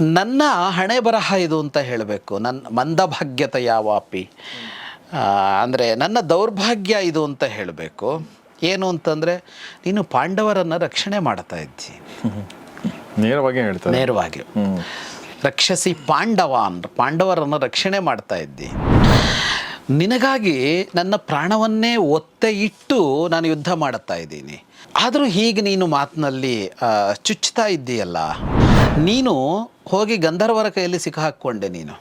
ನನ್ನ ಹಣೆ ಬರಹ ಇದು ಅಂತ ಹೇಳಬೇಕು. ನನ್ನ ಮಂದಭಾಗ್ಯತ ಯಾವಾಪಿ? ಅಂದರೆ ನನ್ನ ದೌರ್ಭಾಗ್ಯ ಇದು ಅಂತ ಹೇಳಬೇಕು. ಏನು ಅಂತಂದರೆ ನೀನು ಪಾಂಡವರನ್ನು ರಕ್ಷಣೆ ಮಾಡ್ತಾ ಇದ್ದಿ. ನೇರವಾಗಿ ಹೇಳ್ತಾರೆ. ನೇರವಾಗಿ. ರಕ್ಷಿಸಿ ಪಾಂಡವ ಅಂದ್ರೆ ಪಾಂಡವರನ್ನು ರಕ್ಷಣೆ ಮಾಡ್ತಾ ಇದ್ದಿ. ನಿನಗಾಗಿ ನನ್ನ ಪ್ರಾಣವನ್ನೇ ಒತ್ತೆ ಇಟ್ಟು ನಾನು ಯುದ್ಧ ಮಾಡುತ್ತಾ ಇದ್ದೀನಿ. ಆದರೂ ಹೀಗೆ ನೀನು ಮಾತಿನಲ್ಲಿ ಚುಚ್ಚುತ್ತಾ ಇದ್ದೀಯಲ್ಲ? ನೀನು ಹೋಗಿ ಗಂಧರ್ವರ ಕೈಯಲ್ಲಿ ಸಿಕ್ಕಾಕ್ಕೊಂಡೆ ನೀನು.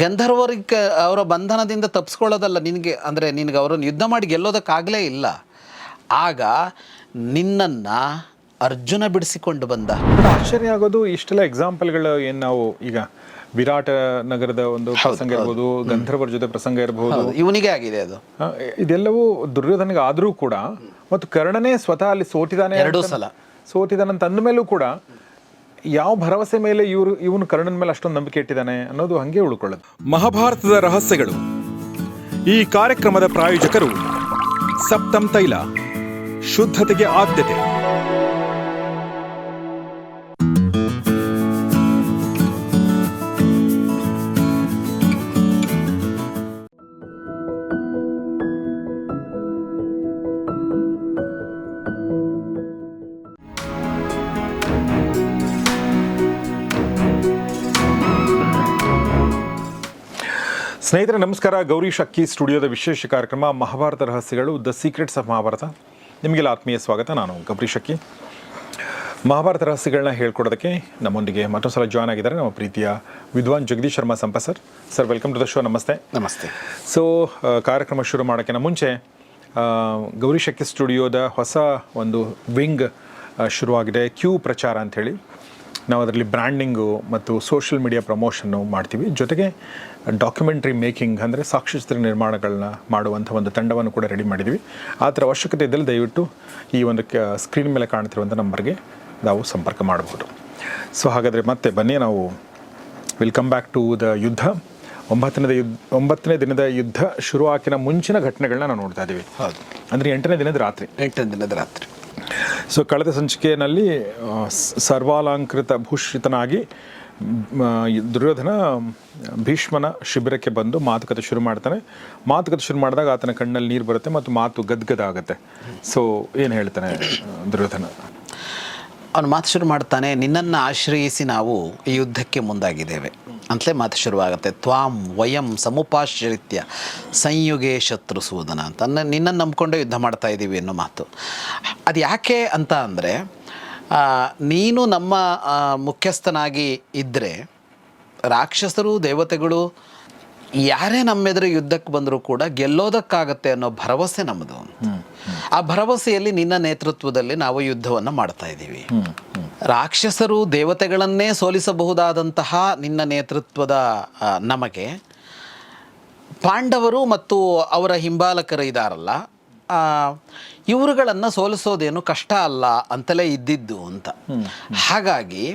ಗಂಧರ್ವರಿಗೆ ಅವರ ಬಂಧನದಿಂದ ತಪ್ಪಿಸ್ಕೊಳ್ಳೋದಲ್ಲ ನಿನಗೆ ಅಂದರೆ ನಿನಗೆ ಅವರನ್ನು ಯುದ್ಧ ಮಾಡಿ ಗೆಲ್ಲೋದಕ್ಕಾಗಲೇ ಇಲ್ಲ. ಆಗ ನಿನ್ನನ್ನು ಅರ್ಜುನ ಬಿಡಿಸಿಕೊಂಡು ಬಂದ. ಆಶ್ಚರ್ಯ ಆಗೋದು ಇಷ್ಟೆಲ್ಲ ಎಕ್ಸಾಂಪಲ್ಗಳು ಏನು ನಾವು ಈಗ ವಿರಾಟ ನಗರದ ಒಂದು ಪ್ರಸಂಗ ಇರ್ಬೋದು ಗಂಧರ್ವರ ಜೊತೆ ಪ್ರಸಂಗ ಇರಬಹುದು ಹೌದು ಇವನಿಗೆ ಆಗಿದೆ ಅದು. ಇದೆಲ್ಲವೂ ದುರ್ಯೋಧನಿಗೆ ಆದರೂ ಕೂಡ ಮತ್ತು ಕರ್ಣನೇ ಸ್ವತಃ ಅಲ್ಲಿ ಸೋತಿದಾನೆ ಎರಡೂ ಸಲ. ಸೋತಿದ್ದಾನಂತ ಅಂದ ಮೇಲೂ ಕೂಡ ಯಾವ ಭರವಸೆ ಮೇಲೆ ಇವರು, ಇವನು ಕರ್ಣನ ಮೇಲೆ ಅಷ್ಟೊಂದು ನಂಬಿಕೆ ಇಟ್ಟಿದ್ದಾನೆ ಅನ್ನೋದು ಹಂಗೆ ಉಳ್ಕೊಳ್ಳೋದು. ಮಹಾಭಾರತದ ರಹಸ್ಯಗಳು. ಈ ಕಾರ್ಯಕ್ರಮದ ಪ್ರಾಯೋಜಕರು ಸಪ್ತಂ ತೈಲ, ಶುದ್ಧತೆಗೆ ಆದ್ಯತೆ. ಸ್ನೇಹಿತರೆ ನಮಸ್ಕಾರ. ಗೌರಿ ಶಕ್ಕಿ ಸ್ಟುಡಿಯೋದ ವಿಶೇಷ ಕಾರ್ಯಕ್ರಮ ಮಹಾಭಾರತ ರಹಸ್ಯಗಳು ದ ಸೀಕ್ರೆಟ್ಸ್ ಆಫ್ ಮಹಾಭಾರತ. ನಿಮಗೆಲ್ಲ ಆತ್ಮೀಯ ಸ್ವಾಗತ. ನಾನು ಗೌರಿ ಶಕ್ಕಿ. ಮಹಾಭಾರತ ರಹಸ್ಯಗಳನ್ನ ಹೇಳ್ಕೊಡೋದಕ್ಕೆ ನಮ್ಮೊಂದಿಗೆ ಮತ್ತೊಂದು ಸಲ ಜಾಯ್ನ್ ಆಗಿದ್ದಾರೆ ನಮ್ಮ ಪ್ರೀತಿಯ ವಿದ್ವಾನ್ Jagadish Sharma ಸಂಪ sir. Sir welcome to the show ನಮಸ್ತೆ. ನಮಸ್ತೆ. ಸೊ ಕಾರ್ಯಕ್ರಮ ಶುರು ಮಾಡೋಕ್ಕಿಂತ ಮುಂಚೆ ಗೌರಿ ಶಕ್ಕಿ ಸ್ಟುಡಿಯೋದ ಹೊಸ ಒಂದು ವಿಂಗ್ ಶುರುವಾಗಿದೆ. ಕ್ಯೂ ಪ್ರಚಾರ ಅಂಥೇಳಿ. ನಾವು ಅದರಲ್ಲಿ ಬ್ರ್ಯಾಂಡಿಂಗು ಮತ್ತು ಸೋಷಿಯಲ್ ಮೀಡಿಯಾ ಪ್ರಮೋಷನ್ನು ಮಾಡ್ತೀವಿ. ಜೊತೆಗೆ ಡಾಕ್ಯುಮೆಂಟ್ರಿ ಮೇಕಿಂಗ್ ಅಂದರೆ ಸಾಕ್ಷ್ಯಚಿತ್ರ ನಿರ್ಮಾಣಗಳನ್ನ ಮಾಡುವಂಥ ಒಂದು ತಂಡವನ್ನು ಕೂಡ ರೆಡಿ ಮಾಡಿದ್ದೀವಿ. ಆ ಥರ ಅವಶ್ಯಕತೆ ಇದ್ದಲ್ಲಿ ದಯವಿಟ್ಟು ಈ ಒಂದು ಸ್ಕ್ರೀನ್ ಮೇಲೆ ಕಾಣ್ತಿರುವಂಥ ನಂಬರ್ಗೆ ನಾವು ಸಂಪರ್ಕ ಮಾಡಬಹುದು ಸೊ ಹಾಗಾದರೆ ಮತ್ತೆ ಬನ್ನಿ ನಾವು will come back to the ಯುದ್ಧ. ಒಂಬತ್ತನೇ ಯುದ್ಧ ಒಂಬತ್ತನೇ ದಿನದ ಯುದ್ಧ ಶುರುವಾಕಿನ ಮುಂಚಿನ ಘಟನೆಗಳನ್ನ ನಾವು ನೋಡ್ತಾ ಇದ್ದೀವಿ. ಹೌದು. ಅಂದರೆ ಎಂಟನೇ ದಿನದ ರಾತ್ರಿ. ಎಂಟನೇ ದಿನದ ರಾತ್ರಿ. ಸೊ ಕಳೆದ ಸಂಚಿಕೆಯಲ್ಲಿ ಸರ್ವಾಲಂಕೃತ ಭೂಷಿತನಾಗಿ ದುರ್ಯೋಧನ, ಭೀಷ್ಮನ ಶಿಬಿರಕ್ಕೆ ಬಂದು ಮಾತುಕತೆ ಶುರು ಮಾಡ್ತಾನೆ. ಮಾತುಕತೆ ಶುರು ಮಾಡಿದಾಗ ಆತನ ಕಣ್ಣಲ್ಲಿ ನೀರು ಬರುತ್ತೆ ಮತ್ತು ಮಾತು ಗದ್ಗದ ಆಗುತ್ತೆ ಸೊ ಏನು ಹೇಳ್ತಾನೆ ದುರ್ಯೋಧನ? ಅವನು ಮಾತು ಶುರು ಮಾಡ್ತಾನೆ, ನಿನ್ನನ್ನು ಆಶ್ರಯಿಸಿ ನಾವು ಈ ಯುದ್ಧಕ್ಕೆ ಮುಂದಾಗಿದ್ದೇವೆ. ಅಂತಲೇ ಮಾತು ಶುರುವಾಗುತ್ತೆ. ತ್ವಾಂ ವಯಂ ಸಮುಪಾಶ್ರಿತ್ಯ ಸಂಯುಗೆ ಶತ್ರು ಸೂದನ ಅಂತ. ಅನ್ನ ನಿನ್ನನ್ನು ನಂಬ್ಕೊಂಡೇ ಯುದ್ಧ ಮಾಡ್ತಾ ಇದ್ದೀವಿ ಅನ್ನೋ ಮಾತು. ಅದು ಯಾಕೆ ಅಂತ ಅಂದರೆ ನೀನು ನಮ್ಮ ಮುಖ್ಯಸ್ಥನಾಗಿ ಇದ್ದರೆ ರಾಕ್ಷಸರು, ದೇವತೆಗಳು ಯಾರೇ ನಮ್ಮೆದುರು ಯುದ್ಧಕ್ಕೆ ಬಂದರೂ ಕೂಡ ಗೆಲ್ಲೋದಕ್ಕಾಗತ್ತೆ ಅನ್ನೋ ಭರವಸೆ ನಮ್ಮದು ಆ ಭರವಸೆಯಲ್ಲಿ ನಿನ್ನ ನೇತೃತ್ವದಲ್ಲಿ ನಾವು ಯುದ್ಧವನ್ನು ಮಾಡ್ತಾ ಇದ್ದೀವಿ. ರಾಕ್ಷಸರು ದೇವತೆಗಳನ್ನೇ ಸೋಲಿಸಬಹುದಾದಂತಹ ನಿನ್ನ ನೇತೃತ್ವದ ನಮಗೆ. ಪಾಂಡವರು ಮತ್ತು ಅವರ ಹಿಂಬಾಲಕರು ಇದಾರಲ್ಲ ಇವರುಗಳನ್ನು ಸೋಲಿಸೋದೇನು ಕಷ್ಟ ಅಲ್ಲ ಅಂತಲೇ ಇದ್ದಿದ್ದು ಅಂತ. ಹಾಗಾಗಿ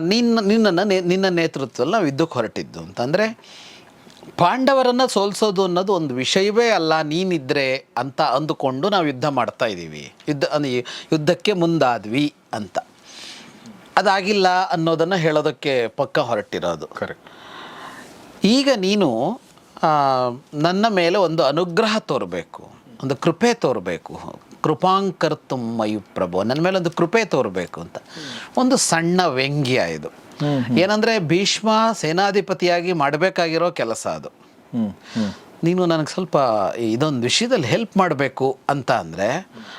ನಿನ್ನ ನಿನ್ನನ್ನು ನೇ- ನಿನ್ನ ನೇತೃತ್ವದಲ್ಲಿ ನಾವು ಯುದ್ಧಕ್ಕೆ ಹೊರಟಿದ್ದು ಅಂತಂದರೆ ಪಾಂಡವರನ್ನು ಸೋಲ್ಸೋದು ಅನ್ನೋದು ಒಂದು ವಿಷಯವೇ ಅಲ್ಲ ನೀನಿದ್ರೆ ಅಂತ ಅಂದುಕೊಂಡು ನಾವು ಯುದ್ಧ ಮಾಡ್ತಾ ಇದ್ದೀವಿ. ಯುದ್ಧ ಯುದ್ಧಕ್ಕೆ ಮುಂದಾದ್ವಿ ಅಂತ. ಅದಾಗಿಲ್ಲ ಅನ್ನೋದನ್ನು ಹೇಳೋದಕ್ಕೆ ಪಕ್ಕ ಹೊರಟಿರೋದು. ಕರೆಕ್ಟ್ ಈಗ ನೀನು ನನ್ನ ಮೇಲೆ ಒಂದು ಅನುಗ್ರಹ ತೋರಬೇಕು ಒಂದು ಕೃಪೆ ತೋರಬೇಕು. ಕೃಪಾಂಕರ್ತುಂ ಮಯು ಪ್ರಭು ನನ್ನ ಮೇಲೆ ಒಂದು ಕೃಪೆ ತೋರಬೇಕು ಅಂತ. ಒಂದು ಸಣ್ಣ ವ್ಯಂಗ್ಯ ಇದು. ಏನಂದರೆ ಭೀಷ್ಮ ಸೇನಾಧಿಪತಿಯಾಗಿ ಮಾಡಬೇಕಾಗಿರೋ ಕೆಲಸ ಅದು. ನೀನು ನನಗೆ ಸ್ವಲ್ಪ ಇದೊಂದು ವಿಷಯದಲ್ಲಿ ಹೆಲ್ಪ್ ಮಾಡಬೇಕು ಅಂತ ಅಂದರೆ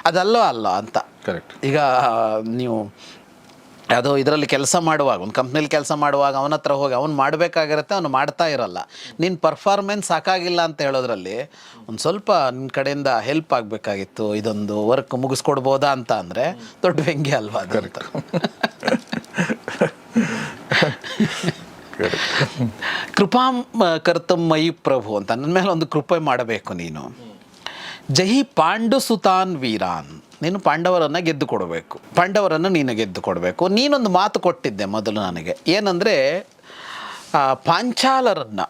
ಅದಲ್ಲೋ ಅಲ್ಲ ಅಂತ. ಕರೆಕ್ಟ್ ಈಗ ನೀವು ಯಾವುದೋ ಇದರಲ್ಲಿ ಕೆಲಸ ಮಾಡುವಾಗ ಒಂದು ಕಂಪ್ನಿಲಿ ಕೆಲಸ ಮಾಡುವಾಗ ಅವನ ಹತ್ರ ಹೋಗಿ ಅವ್ನು ಮಾಡಬೇಕಾಗಿರುತ್ತೆ ಅವನು ಮಾಡ್ತಾ ಇರಲ್ಲ. ನಿನ್ನ ಪರ್ಫಾರ್ಮೆನ್ಸ್ ಸಾಕಾಗಿಲ್ಲ ಅಂತ ಹೇಳೋದ್ರಲ್ಲಿ ಒಂದು ಸ್ವಲ್ಪ ನಿನ್ನ ಕಡೆಯಿಂದ ಹೆಲ್ಪ್ ಆಗಬೇಕಾಗಿತ್ತು ಇದೊಂದು ವರ್ಕ್ ಮುಗಿಸ್ಕೊಡ್ಬೋದಾ ಅಂತ ಅಂದರೆ ದೊಡ್ಡ ವ್ಯಂಗ್ಯ ಅಲ್ವಾ ಅದು ಅಂತ. ಕೃಪಾಂ ಕರ್ತಂ ಮಯಿ ಪ್ರಭು ಅಂತ. ನನ್ನ ಮೇಲೆ ಒಂದು ಕೃಪೆ ಮಾಡಬೇಕು ನೀನು. ಜಹಿ ಪಾಂಡು ಸುತಾನ್ ವೀರಾನ್. ನೀನು ಪಾಂಡವರನ್ನು ಗೆದ್ದು ಕೊಡಬೇಕು. ಪಾಂಡವರನ್ನು ನೀನು ಗೆದ್ದು ಕೊಡಬೇಕು. ನೀನೊಂದು ಮಾತು ಕೊಟ್ಟಿದ್ದೆ ಮೊದಲು ನನಗೆ. ಏನಂದರೆ ಪಾಂಚಾಲರನ್ನು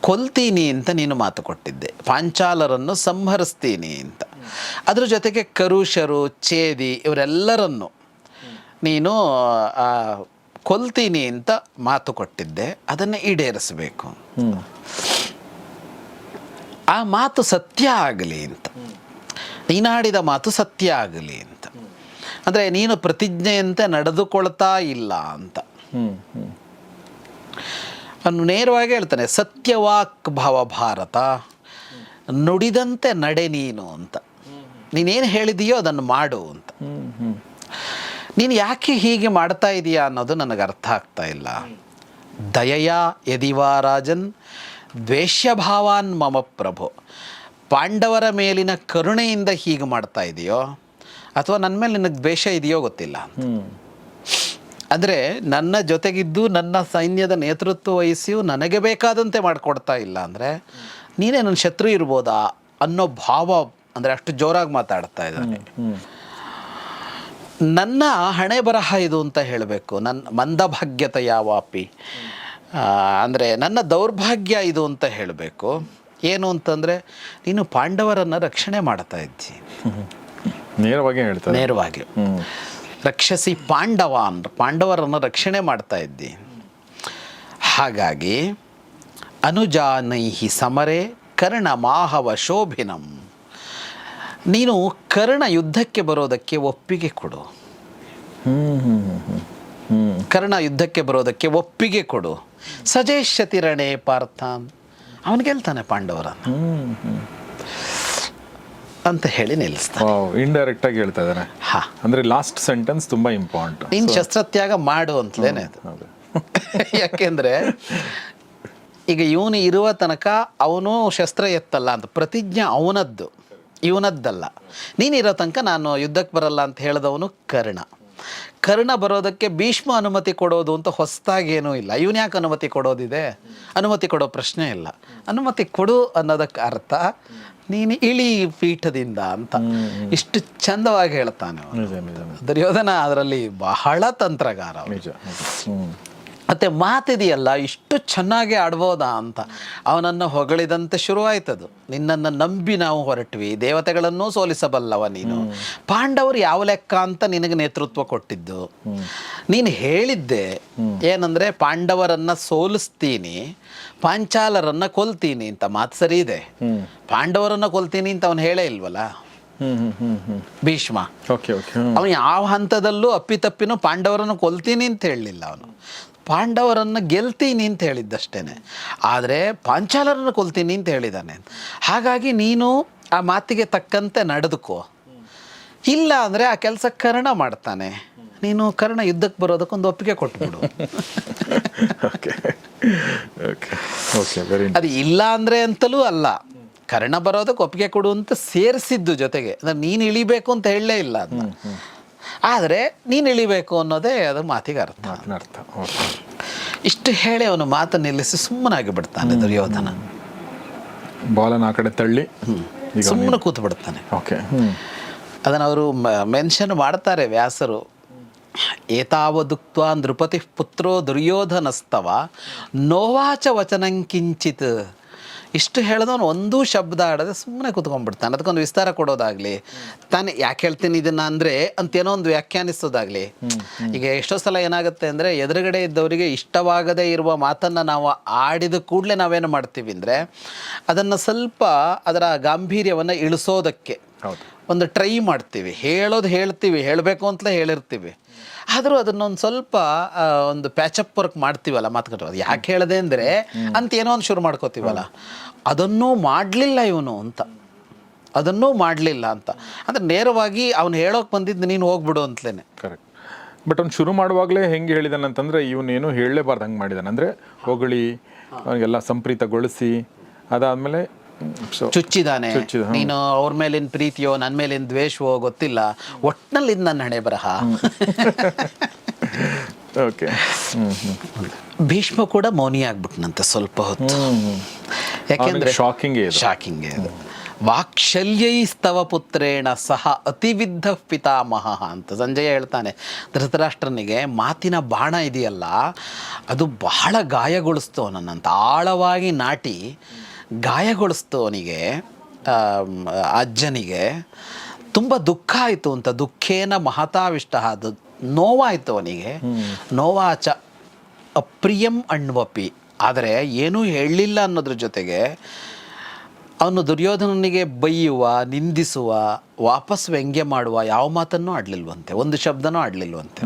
ಕೊಲ್ತೀನಿ ಅಂತ ನೀನು ಮಾತು ಕೊಟ್ಟಿದ್ದೆ. ಪಾಂಚಾಲರನ್ನು ಸಂಹರಿಸ್ತೀನಿ ಅಂತ. ಅದ್ರ ಜೊತೆಗೆ ಕರುಷರು, ಛೇದಿ ಇವರೆಲ್ಲರನ್ನು ನೀನು ಕೊಲ್ತೀನಿ ಅಂತ ಮಾತು ಕೊಟ್ಟಿದ್ದೆ. ಅದನ್ನು ಈಡೇರಿಸಬೇಕು ಆ ಮಾತು ಸತ್ಯ ಆಗಲಿ ಅಂತ. ನೀನಾಡಿದ ಮಾತು ಸತ್ಯ ಆಗಲಿ ಅಂತ. ಅಂದರೆ ನೀನು ಪ್ರತಿಜ್ಞೆಯಂತೆ ನಡೆದುಕೊಳ್ತಾ ಇಲ್ಲ ಅಂತ. ಅವನು ನೇರವಾಗಿ ಹೇಳ್ತಾನೆ ಸತ್ಯವಾಕ್ ಭವ ಭಾರತ. ನುಡಿದಂತೆ ನಡೆ ನೀನು ಅಂತ. ನೀನೇನು ಹೇಳಿದೆಯೋ ಅದನ್ನು ಮಾಡು ಅಂತ. ನೀನು ಯಾಕೆ ಹೀಗೆ ಮಾಡ್ತಾ ಇದೀಯಾ ಅನ್ನೋದು ನನಗೆ ಅರ್ಥ ಆಗ್ತಾ ಇಲ್ಲ. ದಯೆಯ ಯದಿವಾ ರಾಜನ್ ದ್ವೇಷ್ಯಭಾವಾನ್ ಮಮ ಪ್ರಭು. ಪಾಂಡವರ ಮೇಲಿನ ಕರುಣೆಯಿಂದ ಹೀಗೆ ಮಾಡ್ತಾ ಇದೆಯೋ? ಅಥವಾ ನನ್ನ ಮೇಲೆ ನಿನಗೆ ದ್ವೇಷ ಇದೆಯೋ ಗೊತ್ತಿಲ್ಲ ಅಂದರೆ ನನ್ನ ಜೊತೆಗಿದ್ದು ನನ್ನ ಸೈನ್ಯದ ನೇತೃತ್ವ ವಹಿಸಿಯೂ ನನಗೆ ಬೇಕಾದಂತೆ ಮಾಡಿಕೊಡ್ತಾ ಇಲ್ಲ ಅಂದರೆ ನೀನೇ ನನ್ನ ಶತ್ರು ಇರ್ಬೋದಾ ಅನ್ನೋ ಭಾವ ಅಂದರೆ ಅಷ್ಟು ಜೋರಾಗಿ ಮಾತಾಡ್ತಾ ಇದ್ದಾನೆ ನನ್ನ ಹಣೆ ಬರಹ ಇದು ಅಂತ ಹೇಳಬೇಕು. ನನ್ನ ಮಂದಭಾಗ್ಯತ ಯಾವಾಪಿ? ಅಂದರೆ ನನ್ನ ದೌರ್ಭಾಗ್ಯ ಇದು ಅಂತ ಹೇಳಬೇಕು. ಏನು ಅಂತಂದರೆ ನೀನು ಪಾಂಡವರನ್ನು ರಕ್ಷಣೆ ಮಾಡ್ತಾ ಇದ್ದಿ. ನೇರವಾಗಿ ಹೇಳ್ತಾರೆ. ನೇರವಾಗಿ. ರಕ್ಷಿಸಿ ಪಾಂಡವ ಪಾಂಡವರನ್ನು ರಕ್ಷಣೆ ಮಾಡ್ತಾ ಇದ್ದಿ. ಹಾಗಾಗಿ ಅನುಜಾನೈಹಿ ಸಮರೆ ಕರ್ಣ ಮಾಹವ ಶೋಭಿನಂ. ನೀನು ಕರ್ಣ ಯುದ್ಧಕ್ಕೆ ಬರೋದಕ್ಕೆ ಒಪ್ಪಿಗೆ ಕೊಡು. ಕರ್ಣ ಯುದ್ಧಕ್ಕೆ ಬರೋದಕ್ಕೆ ಒಪ್ಪಿಗೆ ಕೊಡು. ಸಜೇಷ್ಯತಿ ರಣೇ ಪಾರ್ಥಾನ್. ಅವನು ಗೆಲ್ತಾನೆ ಪಾಂಡವರನ್ನು. ಅಂತ ಹೇಳಿ ನಿಲ್ಲಿಸ್ತಾನೆ. ಇಂಡೈರೆಕ್ಟ್ ಆಗಿ ಹೇಳ್ತಾ ಇದ್ದಾರೆ ಹಾ. ಅಂದ್ರೆ ಲಾಸ್ಟ್ ಸೆಂಟೆನ್ಸ್ ತುಂಬಾ ಇಂಪಾರ್ಟೆಂಟ್ ನೀನು ಶಸ್ತ್ರತ್ಯಾಗ ಮಾಡು ಅಂತಲೇನೆ ಅದು. ಯಾಕೆಂದ್ರೆ ಈಗ ಇವನು ಇರುವ ತನಕ ಅವನು ಶಸ್ತ್ರ ಎತ್ತಲ್ಲ ಅಂತ. ಪ್ರತಿಜ್ಞೆ ಅವನದ್ದು. ಇವನದ್ದಲ್ಲ. ನೀನಿರೋ ತನಕ ನಾನು ಯುದ್ಧಕ್ಕೆ ಬರಲ್ಲ ಅಂತ ಹೇಳಿದವನು ಕರ್ಣ. ಕರ್ಣ ಬರೋದಕ್ಕೆ ಭೀಷ್ಮ ಅನುಮತಿ ಕೊಡೋದು ಅಂತ ಹೊಸದಾಗೇನೂ ಇಲ್ಲ. ಇವನು ಯಾಕೆ ಅನುಮತಿ ಕೊಡೋದಿದೆ? ಅನುಮತಿ ಕೊಡೋ ಪ್ರಶ್ನೆ ಇಲ್ಲ. ಅನುಮತಿ ಕೊಡು ಅನ್ನೋದಕ್ಕೆ ಅರ್ಥ ನೀನು ಇಳಿ ಪೀಠದಿಂದ ಅಂತ. ಇಷ್ಟು ಚಂದವಾಗಿ ಹೇಳ್ತಾನೆ. ದುರ್ಯೋಧನ ಅದರಲ್ಲಿ ಬಹಳ ತಂತ್ರಗಾರ. ನಿಜ ಮತ್ತೆ ಮಾತಿದೆಯಲ್ಲ ಇಷ್ಟು ಚೆನ್ನಾಗಿ ಆಡ್ಬೋದಾ ಅಂತ. ಅವನನ್ನು ಹೊಗಳಿದಂತೆ ಶುರುವಾಯ್ತದು. ನಿನ್ನನ್ನು ನಂಬಿ ನಾವು ಹೊರಟ್ವಿ ದೇವತೆಗಳನ್ನೂ ಸೋಲಿಸಬಲ್ಲವ ನೀನು. ಪಾಂಡವರು ಯಾವ ಲೆಕ್ಕ ಅಂತ ನಿನಗೆ ನೇತೃತ್ವ ಕೊಟ್ಟಿದ್ದು? ನೀನು ಹೇಳಿದ್ದೆ ಏನಂದ್ರೆ ಪಾಂಡವರನ್ನ ಸೋಲಿಸ್ತೀನಿ ಪಾಂಚಾಲರನ್ನ ಕೊಲ್ತೀನಿ ಅಂತ ಮಾತು ಸರಿ ಇದೆ. ಪಾಂಡವರನ್ನ ಕೊಲ್ತೀನಿ ಅಂತ ಅವನು ಹೇಳೇ ಇಲ್ವಲ್ಲ? ಭೀಷ್ಮ. ಓಕೆ ಓಕೆ ಅವನು ಯಾವ ಹಂತದಲ್ಲೂ ಅಪ್ಪಿತಪ್ಪಿನೂ ಪಾಂಡವರನ್ನು ಕೊಲ್ತೀನಿ ಅಂತ ಹೇಳಲಿಲ್ಲ ಅವನು. ಪಾಂಡವರನ್ನು ಗೆಲ್ತೀನಿ ಅಂತ ಹೇಳಿದ್ದಷ್ಟೇ ಆದರೆ ಪಾಂಚಾಲರನ್ನು ಕೊಲ್ತೀನಿ ಅಂತ ಹೇಳಿದ್ದಾನೆ ಹಾಗಾಗಿ ನೀನು ಆ ಮಾತಿಗೆ ತಕ್ಕಂತೆ ನಡೆದುಕೋ. ಇಲ್ಲ ಅಂದರೆ ಆ ಕೆಲಸ ಕರ್ಣ ಮಾಡ್ತಾನೆ. ನೀನು ಕರ್ಣ ಯುದ್ಧಕ್ಕೆ ಬರೋದಕ್ಕೊಂದು ಒಪ್ಪಿಗೆ ಕೊಟ್ಬಿಡು. ಅದು ಇಲ್ಲ ಅಂದರೆ ಅಂತಲೂ ಅಲ್ಲ. ಕರ್ಣ ಬರೋದಕ್ಕೆ ಒಪ್ಪಿಗೆ ಕೊಡು ಅಂತ ಸೇರಿಸಿದ್ದು ಜೊತೆಗೆ. ಅಂದ್ರೆ ನೀನು ಇಳಿಬೇಕು ಅಂತ ಹೇಳಲೇ ಇಲ್ಲ ಅದನ್ನ ಆದರೆ ನೀನು ಇಳಿಬೇಕು ಅನ್ನೋದೇ ಅದು ಮಾತಿಗೆ ಅರ್ಥ. ಅರ್ಥ. ಇಷ್ಟು ಹೇಳಿ ಅವನು ಮಾತು ನಿಲ್ಲಿಸಿ ಸುಮ್ಮನಾಗಿ ಬಿಡ್ತಾನೆ ದುರ್ಯೋಧನ. ಬಾಲನ ಆ ಕಡೆ ತಳ್ಳಿ. ಸುಮ್ಮನೆ ಕೂತು ಬಿಡ್ತಾನೆ. ಓಕೆ. ಅದನ್ನು ಅವರು ಮೆನ್ಷನ್ ಮಾಡ್ತಾರೆ ವ್ಯಾಸರು. ಏತಾವದುಕ್ತ ನೃಪತಿ ಪುತ್ರೋ ದುರ್ಯೋಧನಸ್ತವ. ನೋವಾಚ ವಚನಂಕಿಂಚಿತ್ ಇಷ್ಟು ಹೇಳಿದವನು ಒಂದೂ ಶಬ್ದ ಆಡದೆ ಸುಮ್ಮನೆ ಕೂತ್ಕೊಂಡ್ಬಿಡ್ತಾನೆ. ಅದಕ್ಕೊಂದು ವಿಸ್ತಾರ ಕೊಡೋದಾಗ್ಲಿ ತಾನೆ ಯಾಕೆ ಹೇಳ್ತೀನಿ ಇದನ್ನ ಅಂದರೆ ಅಂತೇನೋ ಒಂದು ವ್ಯಾಖ್ಯಾನಿಸೋದಾಗ್ಲಿ. ಈಗ ಎಷ್ಟೋ ಸಲ ಏನಾಗುತ್ತೆ ಅಂದರೆ ಎದುರುಗಡೆ ಇದ್ದವರಿಗೆ ಇಷ್ಟವಾಗದೇ ಇರುವ ಮಾತನ್ನು ನಾವು ಆಡಿದ ಕೂಡಲೇ ನಾವೇನು ಮಾಡ್ತೀವಿ ಅಂದರೆ ಅದನ್ನು ಸ್ವಲ್ಪ ಅದರ ಗಾಂಭೀರ್ಯವನ್ನು ಇಳಿಸೋದಕ್ಕೆ ಒಂದು ಟ್ರೈ ಮಾಡ್ತೀವಿ. ಹೇಳೋದು ಹೇಳ್ತೀವಿ ಹೇಳಬೇಕು ಅಂತಲೇ ಹೇಳಿರ್ತೀವಿ. ಆದರೂ ಅದನ್ನೊಂದು ಸ್ವಲ್ಪ ಒಂದು ಪ್ಯಾಚಪ್ ವರ್ಕ್ ಮಾಡ್ತೀವಲ್ಲ ಮಾತುಕತೆ ಅದು. ಯಾಕೆ ಹೇಳಿದೆ ಅಂದರೆ, ಅಂತ ಏನೋ ಒಂದು ಶುರು ಮಾಡ್ಕೋತೀವಲ್ಲ. ಅದನ್ನು ಮಾಡಲಿಲ್ಲ ಇವನು ಅಂತ. ಅದನ್ನು ಮಾಡಲಿಲ್ಲ ಅಂತ. ಅಂದರೆ ನೇರವಾಗಿ ಅವನು ಹೇಳೋಕೆ ಬಂದಿದ್ದು ನೀನು ಹೋಗ್ಬಿಡು ಅಂತಲೇ ಕರೆಕ್ಟ್ ಬಟ್ ಅವ್ನು ಶುರು ಮಾಡುವಾಗಲೇ ಹೆಂಗೆ ಹೇಳಿದಾನೆ ಅಂತಂದ್ರೆ, ಇವನೇನು ಹೇಳಲೇಬಾರ್ದು ಹಂಗೆ ಮಾಡಿದಾನೆ. ಅಂದರೆ ಹೊಗಳಿ, ಅವನಿಗೆಲ್ಲ ಸಂಪ್ರೀತಗೊಳಿಸಿ, ಅದಾದಮೇಲೆ ಚುಚ್ಚಿದಾನೆ. ನೀನು ಅವ್ರ ಮೇಲಿನ ಪ್ರೀತಿಯೋ ನನ್ನ ಮೇಲಿನ ದ್ವೇಷವೋ ಗೊತ್ತಿಲ್ಲ. ಒಟ್ನಲ್ಲಿ ನನ್ನ ಹಣೆ ಬರಹ. ಓಕೆ ಭೀಷ್ಮ ಕೂಡ ಮೌನಿ ಆಗ್ಬಿಟ್ನಂತೆ ಸ್ವಲ್ಪ ಹೊತ್ತು. ಯಾಕೆಂದ್ರೆ ಶಾಕಿಂಗ್ ಶಾಕಿಂಗ್ ಇದು. ವಾಕ್ಶಲ್ಯೈಸ್ತವ ಪುತ್ರೇಣ ಸಹ ಅತಿವಿದ್ಧ ಪಿತಾಮಹ ಅಂತ ಸಂಜಯ ಹೇಳ್ತಾನೆ. ಧೃತರಾಷ್ಟ್ರನಿಗೆ ಮಾತಿನ ಬಾಣ ಇದೆಯಲ್ಲ ಅದು ಬಹಳ ಗಾಯಗೊಳಿಸ್ತು ನನ್ನಂತ ಆಳವಾಗಿ ನಾಟಿ ಗಾಯಗೊಳಿಸ್ತು ಅವನಿಗೆ ಅಜ್ಜನಿಗೆ ತುಂಬ ದುಃಖ ಆಯಿತು ಅಂತ ದುಃಖೇನ ಮಹತಾವಿಷ್ಟ ಅದು ನೋವಾಯಿತು ಅವನಿಗೆ. ನೋವಾಚ ಅಪ್ರಿಯಂ ಅಣ್ವಪಿ. ಆದರೆ ಏನೂ ಹೇಳಲಿಲ್ಲ ಅನ್ನೋದ್ರ ಜೊತೆಗೆ ಅವನು ದುರ್ಯೋಧನನಿಗೆ ಬೈಯುವ ನಿಂದಿಸುವ ವಾಪಸ್ ವ್ಯಂಗ್ಯ ಮಾಡುವ ಯಾವ ಮಾತನ್ನೂ ಆಡಲಿಲ್ವಂತೆ ಒಂದು ಶಬ್ದನೂ ಆಡಲಿಲ್ವಂತೆ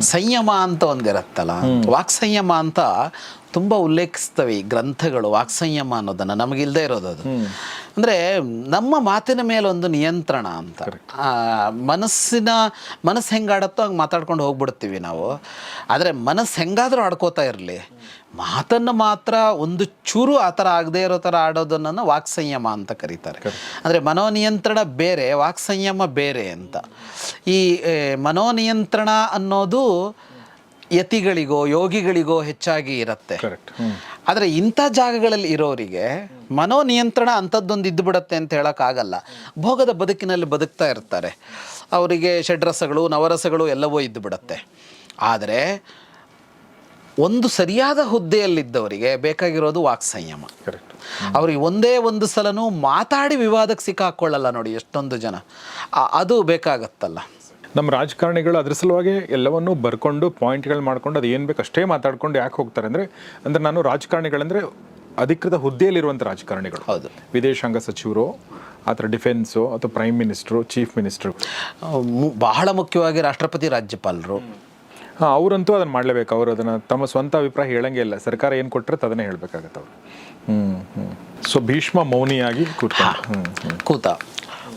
ಸಂಯಮ ಅಂತ ಒಂದಿರತ್ತಲ್ಲ ವಾಕ್ ಸಂಯಮ ಅಂತ ತುಂಬ ಉಲ್ಲೇಖಿಸ್ತವೆ ಈ ಗ್ರಂಥಗಳು ವಾಕ್ ಸಂಯಮ ಅನ್ನೋದನ್ನು. ನಮಗಿಲ್ಲದೆ ಇರೋದು ಅದು. ಅಂದರೆ ನಮ್ಮ ಮಾತಿನ ಮೇಲೆ ಒಂದು ನಿಯಂತ್ರಣ ಅಂತ. ಮನಸ್ಸಿನ ಮನಸ್ಸು ಹೆಂಗಾಡತ್ತೋ ಹಂಗೆ ಮಾತಾಡ್ಕೊಂಡು ಹೋಗ್ಬಿಡ್ತೀವಿ ನಾವು. ಆದರೆ ಮನಸ್ಸು ಹೆಂಗಾದರೂ ಆಡ್ಕೋತಾ ಇರಲಿ. ಮಾತನ್ನು ಮಾತ್ರ ಒಂದು ಚೂರು ಆ ಥರ ಆಗದೆ ಇರೋ ಥರ ಆಡೋದನ್ನು ವಾಕ್ ಸಂಯಮ ಅಂತ ಕರೀತಾರೆ. ಅಂದರೆ ಮನೋನಿಯಂತ್ರಣ ಬೇರೆ ವಾಕ್ ಸಂಯಮ ಬೇರೆ ಅಂತ. ಈ ಮನೋನಿಯಂತ್ರಣ ಅನ್ನೋದು ಯತಿಗಳಿಗೋ ಯೋಗಿಗಳಿಗೋ ಹೆಚ್ಚಾಗಿ ಇರುತ್ತೆ. ಆದರೆ ಇಂಥ ಜಾಗಗಳಲ್ಲಿ ಇರೋರಿಗೆ ಮನೋನಿಯಂತ್ರಣ ಅಂಥದ್ದೊಂದು ಇದ್ದು ಬಿಡತ್ತೆ ಅಂತ ಹೇಳೋಕ್ಕಾಗಲ್ಲ. ಭೋಗದ ಬದುಕಿನಲ್ಲಿ ಬದುಕ್ತಾ ಇರ್ತಾರೆ. ಅವರಿಗೆ ಷಡ್ರಸಗಳು ನವರಸಗಳು ಎಲ್ಲವೂ ಇದ್ದು ಬಿಡತ್ತೆ. ಆದರೆ ಒಂದು ಸರಿಯಾದ ಹುದ್ದೆಯಲ್ಲಿದ್ದವರಿಗೆ ಬೇಕಾಗಿರೋದು ವಾಕ್ ಸಂಯಮ. ಕರೆಕ್ಟ್ ಅವ್ರಿಗೆ ಒಂದೇ ಒಂದು ಸಲನೂ ಮಾತಾಡಿ ವಿವಾದಕ್ಕೆ ಸಿಕ್ಕಾಕೊಳ್ಳಲ್ಲ ನೋಡಿ ಎಷ್ಟೊಂದು ಜನ. ಅದು ಬೇಕಾಗತ್ತಲ್ಲ. ನಮ್ಮ ರಾಜಕಾರಣಿಗಳು ಅದ್ರ ಸಲುವಾಗಿ ಎಲ್ಲವನ್ನೂ ಬರ್ಕೊಂಡು ಪಾಯಿಂಟ್ಗಳು ಮಾಡ್ಕೊಂಡು ಅದು ಏನು ಬೇಕು ಅಷ್ಟೇ ಮಾತಾಡ್ಕೊಂಡು ಯಾಕೆ ಹೋಗ್ತಾರೆ ಅಂದರೆ ಅಂದರೆ ನಾನು ರಾಜಕಾರಣಿಗಳಂದರೆ ಅಧಿಕೃತ ಹುದ್ದೆಯಲ್ಲಿರುವಂಥ ರಾಜಕಾರಣಿಗಳು. ಹೌದು. ವಿದೇಶಾಂಗ ಸಚಿವರು ಆ ಥರ ಡಿಫೆನ್ಸು ಅಥವಾ ಪ್ರೈಮ್ ಮಿನಿಸ್ಟ್ರು ಚೀಫ್ ಮಿನಿಸ್ಟ್ರು. ಬಹಳ ಮುಖ್ಯವಾಗಿ ರಾಷ್ಟ್ರಪತಿ ರಾಜ್ಯಪಾಲರು. ಹಾಂ ಅವರಂತೂ ಅದನ್ನು ಮಾಡಲೇಬೇಕು. ಅವರು ಅದನ್ನು ತಮ್ಮ ಸ್ವಂತ ಅಭಿಪ್ರಾಯ ಹೇಳಂಗೆ ಇಲ್ಲ. ಸರ್ಕಾರ ಏನು ಕೊಟ್ಟರೆ ಅದನ್ನೇ ಹೇಳಬೇಕಾಗತ್ತೆ ಅವರು. ಹ್ಞೂ ಹ್ಞೂ ಸೊ ಭೀಷ್ಮ ಮೌನಿಯಾಗಿ ಕೂತ ಕೂತ.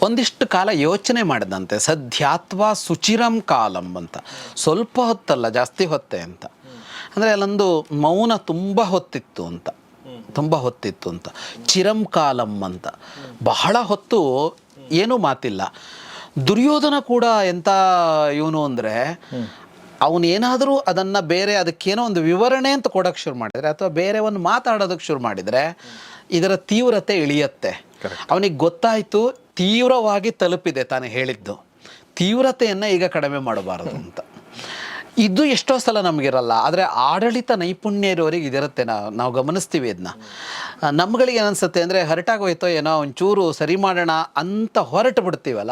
ಒಂದಿಷ್ಟು ಕಾಲ ಯೋಚನೆ ಮಾಡಿದಂತೆ ಸದ್ಯಾತ್ವ ಸುಚಿರಂ ಕಾಲಂ ಅಂತ. ಸ್ವಲ್ಪ ಹೊತ್ತಲ್ಲ ಜಾಸ್ತಿ ಹೊತ್ತೆ ಅಂತ. ಅಂದರೆ ಅಲ್ಲೊಂದು ಮೌನ ತುಂಬ ಹೊತ್ತಿತ್ತು ಅಂತ. ತುಂಬ ಹೊತ್ತಿತ್ತು ಅಂತ. ಚಿರಂ ಕಾಲಂ ಅಂತ. ಬಹಳ ಹೊತ್ತು ಏನೂ ಮಾತಿಲ್ಲ. ದುರ್ಯೋಧನ ಕೂಡ ಎಂಥ ಇವನು ಅಂದರೆ ಅವನೇನಾದರೂ ಅದನ್ನು ಬೇರೆ ಅದಕ್ಕೇನೋ ಒಂದು ವಿವರಣೆ ಅಂತ ಕೊಡೋಕ್ಕೆ ಶುರು ಮಾಡಿದರೆ ಅಥವಾ ಬೇರೆ ಒಂದು ಮಾತಾಡೋದಕ್ಕೆ ಶುರು ಮಾಡಿದರೆ ಇದರ ತೀವ್ರತೆ ಇಳಿಯತ್ತೆ. ಅವನಿಗೆ ಗೊತ್ತಾಯಿತು ತೀವ್ರವಾಗಿ ತಲುಪಿದೆ ತಾನು ಹೇಳಿದ್ದು. ತೀವ್ರತೆಯನ್ನು ಈಗ ಕಡಿಮೆ ಮಾಡಬಾರದು ಅಂತ. ಇದು ಎಷ್ಟೋ ಸಲ ನಮಗಿರಲ್ಲ ಆದರೆ ಆಡಳಿತ ನೈಪುಣ್ಯ ಇರೋರಿಗೆ ಇದಿರುತ್ತೆ ನಾವು ನಾವು ಗಮನಿಸ್ತೀವಿ ಇದನ್ನ ನಮ್ಗಳಿಗೆ ಏನನ್ಸುತ್ತೆ ಅಂದರೆ ಹೊರಟಾಗೋಯ್ತೋ ಏನೋ ಒಂಚೂರು ಸರಿ ಮಾಡೋಣ ಅಂತ ಹೊರಟು ಬಿಡ್ತೀವಲ್ಲ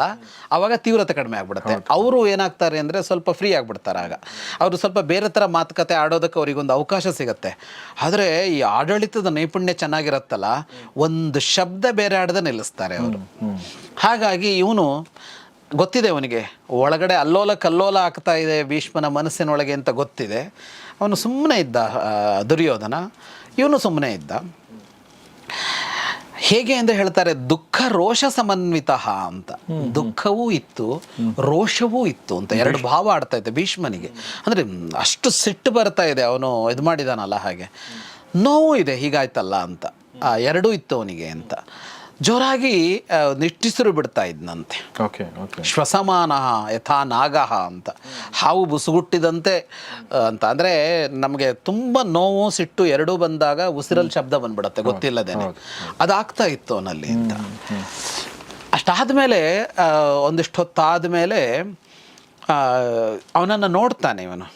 ಆವಾಗ ತೀವ್ರತೆ ಕಡಿಮೆ ಆಗ್ಬಿಡುತ್ತೆ. ಅವರು ಏನಾಗ್ತಾರೆ ಅಂದರೆ ಸ್ವಲ್ಪ ಫ್ರೀ ಆಗಿಬಿಡ್ತಾರೆ ಆಗ. ಅವರು ಸ್ವಲ್ಪ ಬೇರೆ ಥರ ಮಾತುಕತೆ ಆಡೋದಕ್ಕೆ ಅವರಿಗೊಂದು ಅವಕಾಶ ಸಿಗುತ್ತೆ. ಆದರೆ ಈ ಆಡಳಿತದ ನೈಪುಣ್ಯ ಚೆನ್ನಾಗಿರುತ್ತಲ್ಲ ಒಂದು ಶಬ್ದ ಬೇರೆ ಆಡದೆ ನಿಲ್ಲಿಸ್ತಾರೆ ಅವರು. ಹಾಗಾಗಿ ಇವನು ಗೊತ್ತಿದೆ ಅವನಿಗೆ. ಒಳಗಡೆ ಅಲ್ಲೋಲ ಕಲ್ಲೋಲ ಆಗ್ತಾ ಇದೆ ಭೀಷ್ಮನ ಮನಸ್ಸಿನೊಳಗೆ ಅಂತ ಗೊತ್ತಿದೆ. ಅವನು ಸುಮ್ಮನೆ ಇದ್ದ ದುರ್ಯೋಧನ. ಇವನು ಸುಮ್ಮನೆ ಇದ್ದ. ಹೇಗೆ ಎಂದು ಹೇಳ್ತಾರೆ ದುಃಖ ರೋಷ ಸಮನ್ವಿತ ಅಂತ. ದುಃಖವೂ ಇತ್ತು ರೋಷವೂ ಇತ್ತು ಅಂತ. ಎರಡು ಭಾವ ಆಡ್ತಾ ಇದ್ದೆ ಭೀಷ್ಮನಿಗೆ. ಅಂದರೆ ಅಷ್ಟು ಸಿಟ್ಟು ಬರ್ತಾ ಇದೆ ಅವನು ಇದು ಮಾಡಿದಾನಲ್ಲ ಹಾಗೆ. ನೋವು ಇದೆ ಹೀಗಾಯ್ತಲ್ಲ ಅಂತ. ಎರಡೂ ಇತ್ತು ಅವನಿಗೆ ಅಂತ. ಜೋರಾಗಿ ನಿಟ್ಟಿಸಿರು ಬಿಡ್ತಾ ಇದ್ನಂತೆ. ಓಕೆ ಓಕೆ ಶ್ವಸಮಾನ ಯಥಾ ನಾಗಃ ಅಂತ. ಹಾವು ಬುಸುಗುಟ್ಟಿದಂತೆ ಅಂತ. ಅಂದರೆ ನಮಗೆ ತುಂಬ ನೋವು ಸಿಟ್ಟು ಎರಡೂ ಬಂದಾಗ ಉಸಿರಲ್ಲಿ ಶಬ್ದ ಬಂದ್ಬಿಡುತ್ತೆ ಗೊತ್ತಿಲ್ಲದೇನೆ. ಅದಾಗ್ತಾ ಇತ್ತು ಅವನಲ್ಲಿ ಅಂತ. ಅಷ್ಟಾದಮೇಲೆ ಒಂದಿಷ್ಟು ಹೊತ್ತಾದಮೇಲೆ ಅವನನ್ನು ನೋಡ್ತಾನೆ ಇವನು.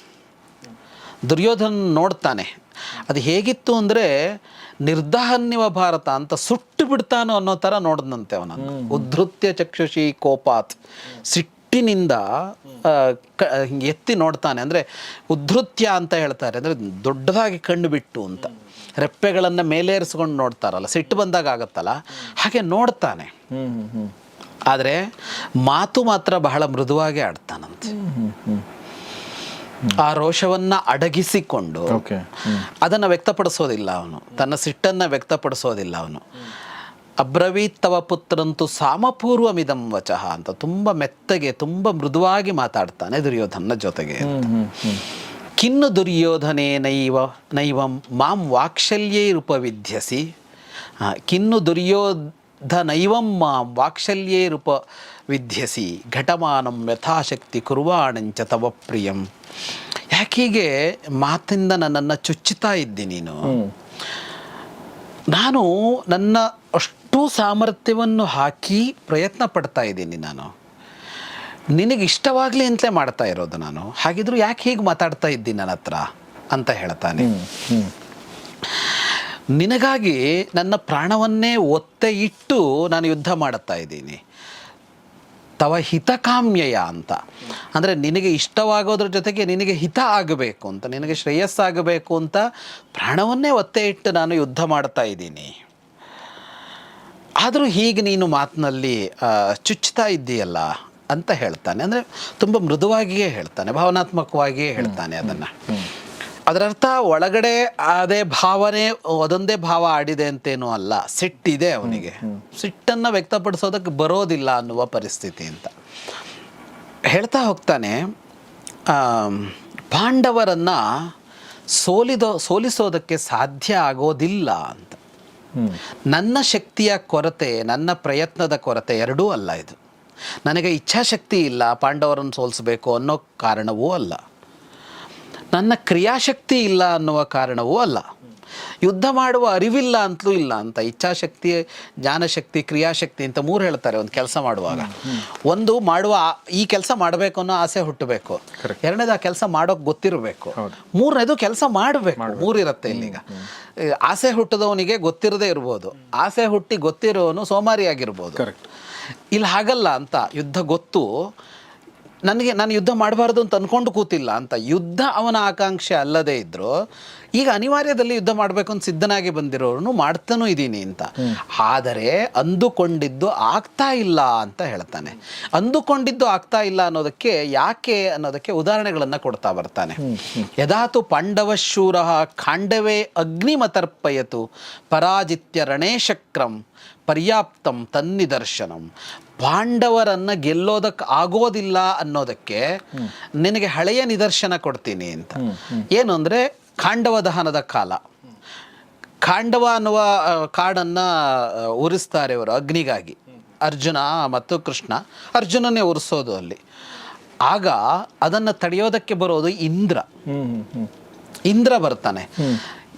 ದುರ್ಯೋಧನ ನೋಡ್ತಾನೆ. ಅದು ಹೇಗಿತ್ತು ಅಂದರೆ ನಿರ್ದಹನ್ಯವ ಭಾರತ ಅಂತ ಸುಟ್ಟು ಬಿಡ್ತಾನೋ ಅನ್ನೋ ಥರ ನೋಡಿದಂತೆ ಅವನನ್ನು. ಉದ್ಧೃತ್ಯ ಚಕ್ಷುಷಿ ಕೋಪಾತ್. ಸಿಟ್ಟಿನಿಂದ ಹಿಂಗೆ ಎತ್ತಿ ನೋಡ್ತಾನೆ. ಅಂದರೆ ಉದ್ಧೃತ್ಯ ಅಂತ ಹೇಳ್ತಾರೆ. ಅಂದರೆ ದೊಡ್ಡದಾಗಿ ಕಣ್ಣು ಬಿಟ್ಟು ಅಂತ. ರೆಪ್ಪೆಗಳನ್ನು ಮೇಲೇರಿಸ್ಕೊಂಡು ನೋಡ್ತಾರಲ್ಲ ಸಿಟ್ಟು ಬಂದಾಗ ಆಗತ್ತಲ್ಲ ಹಾಗೆ ನೋಡ್ತಾನೆ. ಆದರೆ ಮಾತು ಮಾತ್ರ ಬಹಳ ಮೃದುವಾಗಿ ಆಡ್ತಾನಂತೆ. ಆ ರೋಷವನ್ನ ಅಡಗಿಸಿಕೊಂಡು ಓಕೆ ಅದನ್ನು ವ್ಯಕ್ತಪಡಿಸೋದಿಲ್ಲ ಅವನು. ತನ್ನ ಸಿಟ್ಟನ್ನ ವ್ಯಕ್ತಪಡಿಸೋದಿಲ್ಲ ಅವನು. ಅಬ್ರವೀತ್ ತವ ಸಾಮಪೂರ್ವ ಮಿದಂ ವಚಃ ಅಂತ ತುಂಬ ಮೆತ್ತಗೆ ತುಂಬ ಮೃದುವಾಗಿ ಮಾತಾಡ್ತಾನೆ ದುರ್ಯೋಧನ ಜೊತೆಗೆ ಕಿನ್ನು ದುರ್ಯೋಧನೇ ನೈವ ನೈವಂ ಮಾಂ ವಾಕ್ಶಲ್ಯೈರುಪವಿಧ್ಯಸಿ ಕಿನ್ನು ಕಿನ್ನು ದುರ್ಯೋಧನೈವಂ ಮಾಂ ವಾಕ್ಶಲ್ಯೈರುಪ ವಿಧ್ಯಸಿ, ಘಟಮಾನಂ ಯಥಾಶಕ್ತಿ ಕುರುವಾಣಂಚ ತವ ಪ್ರಿಯಂ. ಯಾಕೀಗೆ ಮಾತಿಂದ ನನ್ನನ್ನು ಚುಚ್ಚುತ್ತಾ ಇದ್ದಿ ನೀನು? ನಾನು ನನ್ನ ಅಷ್ಟು ಸಾಮರ್ಥ್ಯವನ್ನು ಹಾಕಿ ಪ್ರಯತ್ನ ಪಡ್ತಾ ಇದ್ದೀನಿ ನಾನು. ನಿನಗೆ ಇಷ್ಟವಾಗಲಿ ಅಂತಲೇ ಮಾಡ್ತಾ ಇರೋದು ನಾನು. ಹಾಗಿದ್ರು ಯಾಕೆ ಹೀಗೆ ಮಾತಾಡ್ತಾ ಇದ್ದೀನಿ ನನ್ನ ಹತ್ರ? ಅಂತ ಹೇಳ್ತಾನೆ. ನಿನಗಾಗಿ ನನ್ನ ಪ್ರಾಣವನ್ನೇ ಒತ್ತೆ ಇಟ್ಟು ನಾನು ಯುದ್ಧ ಮಾಡುತ್ತಾ ಇದ್ದೀನಿ. ತವ ಹಿತಕಾಮ್ಯಯ ಅಂತ. ಅಂದರೆ ನಿನಗೆ ಇಷ್ಟವಾಗೋದ್ರ ಜೊತೆಗೆ ನಿನಗೆ ಹಿತ ಆಗಬೇಕು ಅಂತ ನಿನಗೆ ಶ್ರೇಯಸ್ಸಾಗಬೇಕು ಅಂತ ಪ್ರಾಣವನ್ನೇ ಒತ್ತೆ ಇಟ್ಟು ನಾನು ಯುದ್ಧ ಮಾಡ್ತಾ ಇದ್ದೀನಿ. ಆದರೂ ಹೀಗೆ ನೀನು ಮಾತಿನಲ್ಲಿ ಚುಚ್ಚುತ್ತಾ ಚುಚ್ತಾ ಇದ್ದೀಯಲ್ಲ ಅಂತ ಹೇಳ್ತಾನೆ. ಅಂದರೆ ತುಂಬ ಮೃದುವಾಗಿಯೇ ಹೇಳ್ತಾನೆ ಭಾವನಾತ್ಮಕವಾಗಿಯೇ ಹೇಳ್ತಾನೆ ಅದನ್ನು. ಅದರರ್ಥ ಒಳಗಡೆ ಅದೇ ಭಾವನೆ ಅದೊಂದೇ ಭಾವ ಆಡಿದೆ ಅಂತೇನೂ ಅಲ್ಲ. ಸಿಟ್ಟಿದೆ ಅವನಿಗೆ. ಸಿಟ್ಟನ್ನು ವ್ಯಕ್ತಪಡಿಸೋದಕ್ಕೆ ಬರೋದಿಲ್ಲ ಅನ್ನುವ ಪರಿಸ್ಥಿತಿ ಅಂತ. ಹೇಳ್ತಾ ಹೋಗ್ತಾನೆ ಪಾಂಡವರನ್ನು ಪಾಂಡವರನ್ನ ಸೋಲಿದೋ ಸೋಲಿಸೋದಕ್ಕೆ ಸಾಧ್ಯ ಆಗೋದಿಲ್ಲ ಅಂತ. ನನ್ನ ಶಕ್ತಿಯ ಕೊರತೆ ನನ್ನ ಪ್ರಯತ್ನದ ಕೊರತೆ ಎರಡೂ ಅಲ್ಲ ಇದು. ನನಗೆ ಇಚ್ಛಾಶಕ್ತಿ ಇಲ್ಲ ಪಾಂಡವರನ್ನು ಸೋಲಿಸಬೇಕು ಅನ್ನೋ ಕಾರಣವೂ ಅಲ್ಲ. ನನ್ನ ಕ್ರಿಯಾಶಕ್ತಿ ಇಲ್ಲ ಅನ್ನುವ ಕಾರಣವೂ ಅಲ್ಲ. ಯುದ್ಧ ಮಾಡುವ ಅರಿವಿಲ್ಲ ಅಂತಲೂ ಇಲ್ಲ ಅಂತ. ಇಚ್ಛಾಶಕ್ತಿ ಜ್ಞಾನಶಕ್ತಿ ಕ್ರಿಯಾಶಕ್ತಿ ಅಂತ ಮೂರು ಹೇಳ್ತಾರೆ ಒಂದು ಕೆಲಸ ಮಾಡುವಾಗ. ಒಂದು ಮಾಡುವ ಈ ಕೆಲಸ ಮಾಡಬೇಕು ಅನ್ನೋ ಆಸೆ ಹುಟ್ಟಬೇಕು. ಎರಡನೇದು ಆ ಕೆಲಸ ಮಾಡೋಕೆ ಗೊತ್ತಿರಬೇಕು. ಮೂರನೇದು ಕೆಲಸ ಮಾಡಬೇಕು. ಮೂರಿರುತ್ತೆ ಇಲ್ಲಿಗ. ಆಸೆ ಹುಟ್ಟದವನಿಗೆ ಗೊತ್ತಿರದೇ ಇರ್ಬೋದು. ಆಸೆ ಹುಟ್ಟಿ ಗೊತ್ತಿರೋನು ಸೋಮಾರಿಯಾಗಿರ್ಬೋದು. ಕರೆಕ್ಟ್ ಇಲ್ಲಿ ಹಾಗಲ್ಲ ಅಂತ. ಯುದ್ಧ ಗೊತ್ತು ನನಗೆ ನಾನು ಯುದ್ಧ ಮಾಡಬಾರ್ದು ಅಂತ ಅಂದ್ಕೊಂಡು ಕೂತಿಲ್ಲ ಅಂತ ಯುದ್ಧ ಅವನ ಆಕಾಂಕ್ಷೆ ಅಲ್ಲದೇ ಇದ್ರು ಈಗ ಅನಿವಾರ್ಯದಲ್ಲಿ ಯುದ್ಧ ಮಾಡಬೇಕು ಅಂತ ಸಿದ್ಧನಾಗಿ ಬಂದಿರೋನು ಮಾಡ್ತಾನೂ ಇದ್ದೀನಿ ಅಂತ. ಆದರೆ ಅಂದುಕೊಂಡಿದ್ದು ಆಗ್ತಾ ಇಲ್ಲ ಅಂತ ಹೇಳ್ತಾನೆ. ಅಂದುಕೊಂಡಿದ್ದು ಆಗ್ತಾ ಇಲ್ಲ ಅನ್ನೋದಕ್ಕೆ ಯಾಕೆ ಅನ್ನೋದಕ್ಕೆ ಉದಾಹರಣೆಗಳನ್ನು ಕೊಡ್ತಾ ಬರ್ತಾನೆ. ಯದಾತು ಪಾಂಡವಶೂರ ಖಾಂಡವೇ ಅಗ್ನಿಮತರ್ಪಯತು ಪರಾಜಿತ್ಯ ರಣೇಶಕ್ರಂ ಪರ್ಯಾಪ್ತಂ ತನ್ನಿದರ್ಶನಂ. ಪಾಂಡವರನ್ನ ಗೆಲ್ಲೋದಕ್ಕೆ ಆಗೋದಿಲ್ಲ ಅನ್ನೋದಕ್ಕೆ ನಿನಗೆ ಹಳೆಯ ನಿದರ್ಶನ ಕೊಡ್ತೀನಿ ಅಂತ. ಏನು ಅಂದರೆ ಖಾಂಡವ ದಹನದ ಕಾಲ. ಖಾಂಡವ ಅನ್ನುವ ಕಾಡನ್ನು ಉರಿಸ್ತಾರೆ ಇವರು ಅಗ್ನಿಗಾಗಿ. ಅರ್ಜುನ ಮತ್ತು ಕೃಷ್ಣ ಅರ್ಜುನನೇ ಉರಿಸೋದು ಅಲ್ಲಿ. ಆಗ ಅದನ್ನು ತಡೆಯೋದಕ್ಕೆ ಬರೋದು ಇಂದ್ರ. ಇಂದ್ರ ಬರ್ತಾನೆ.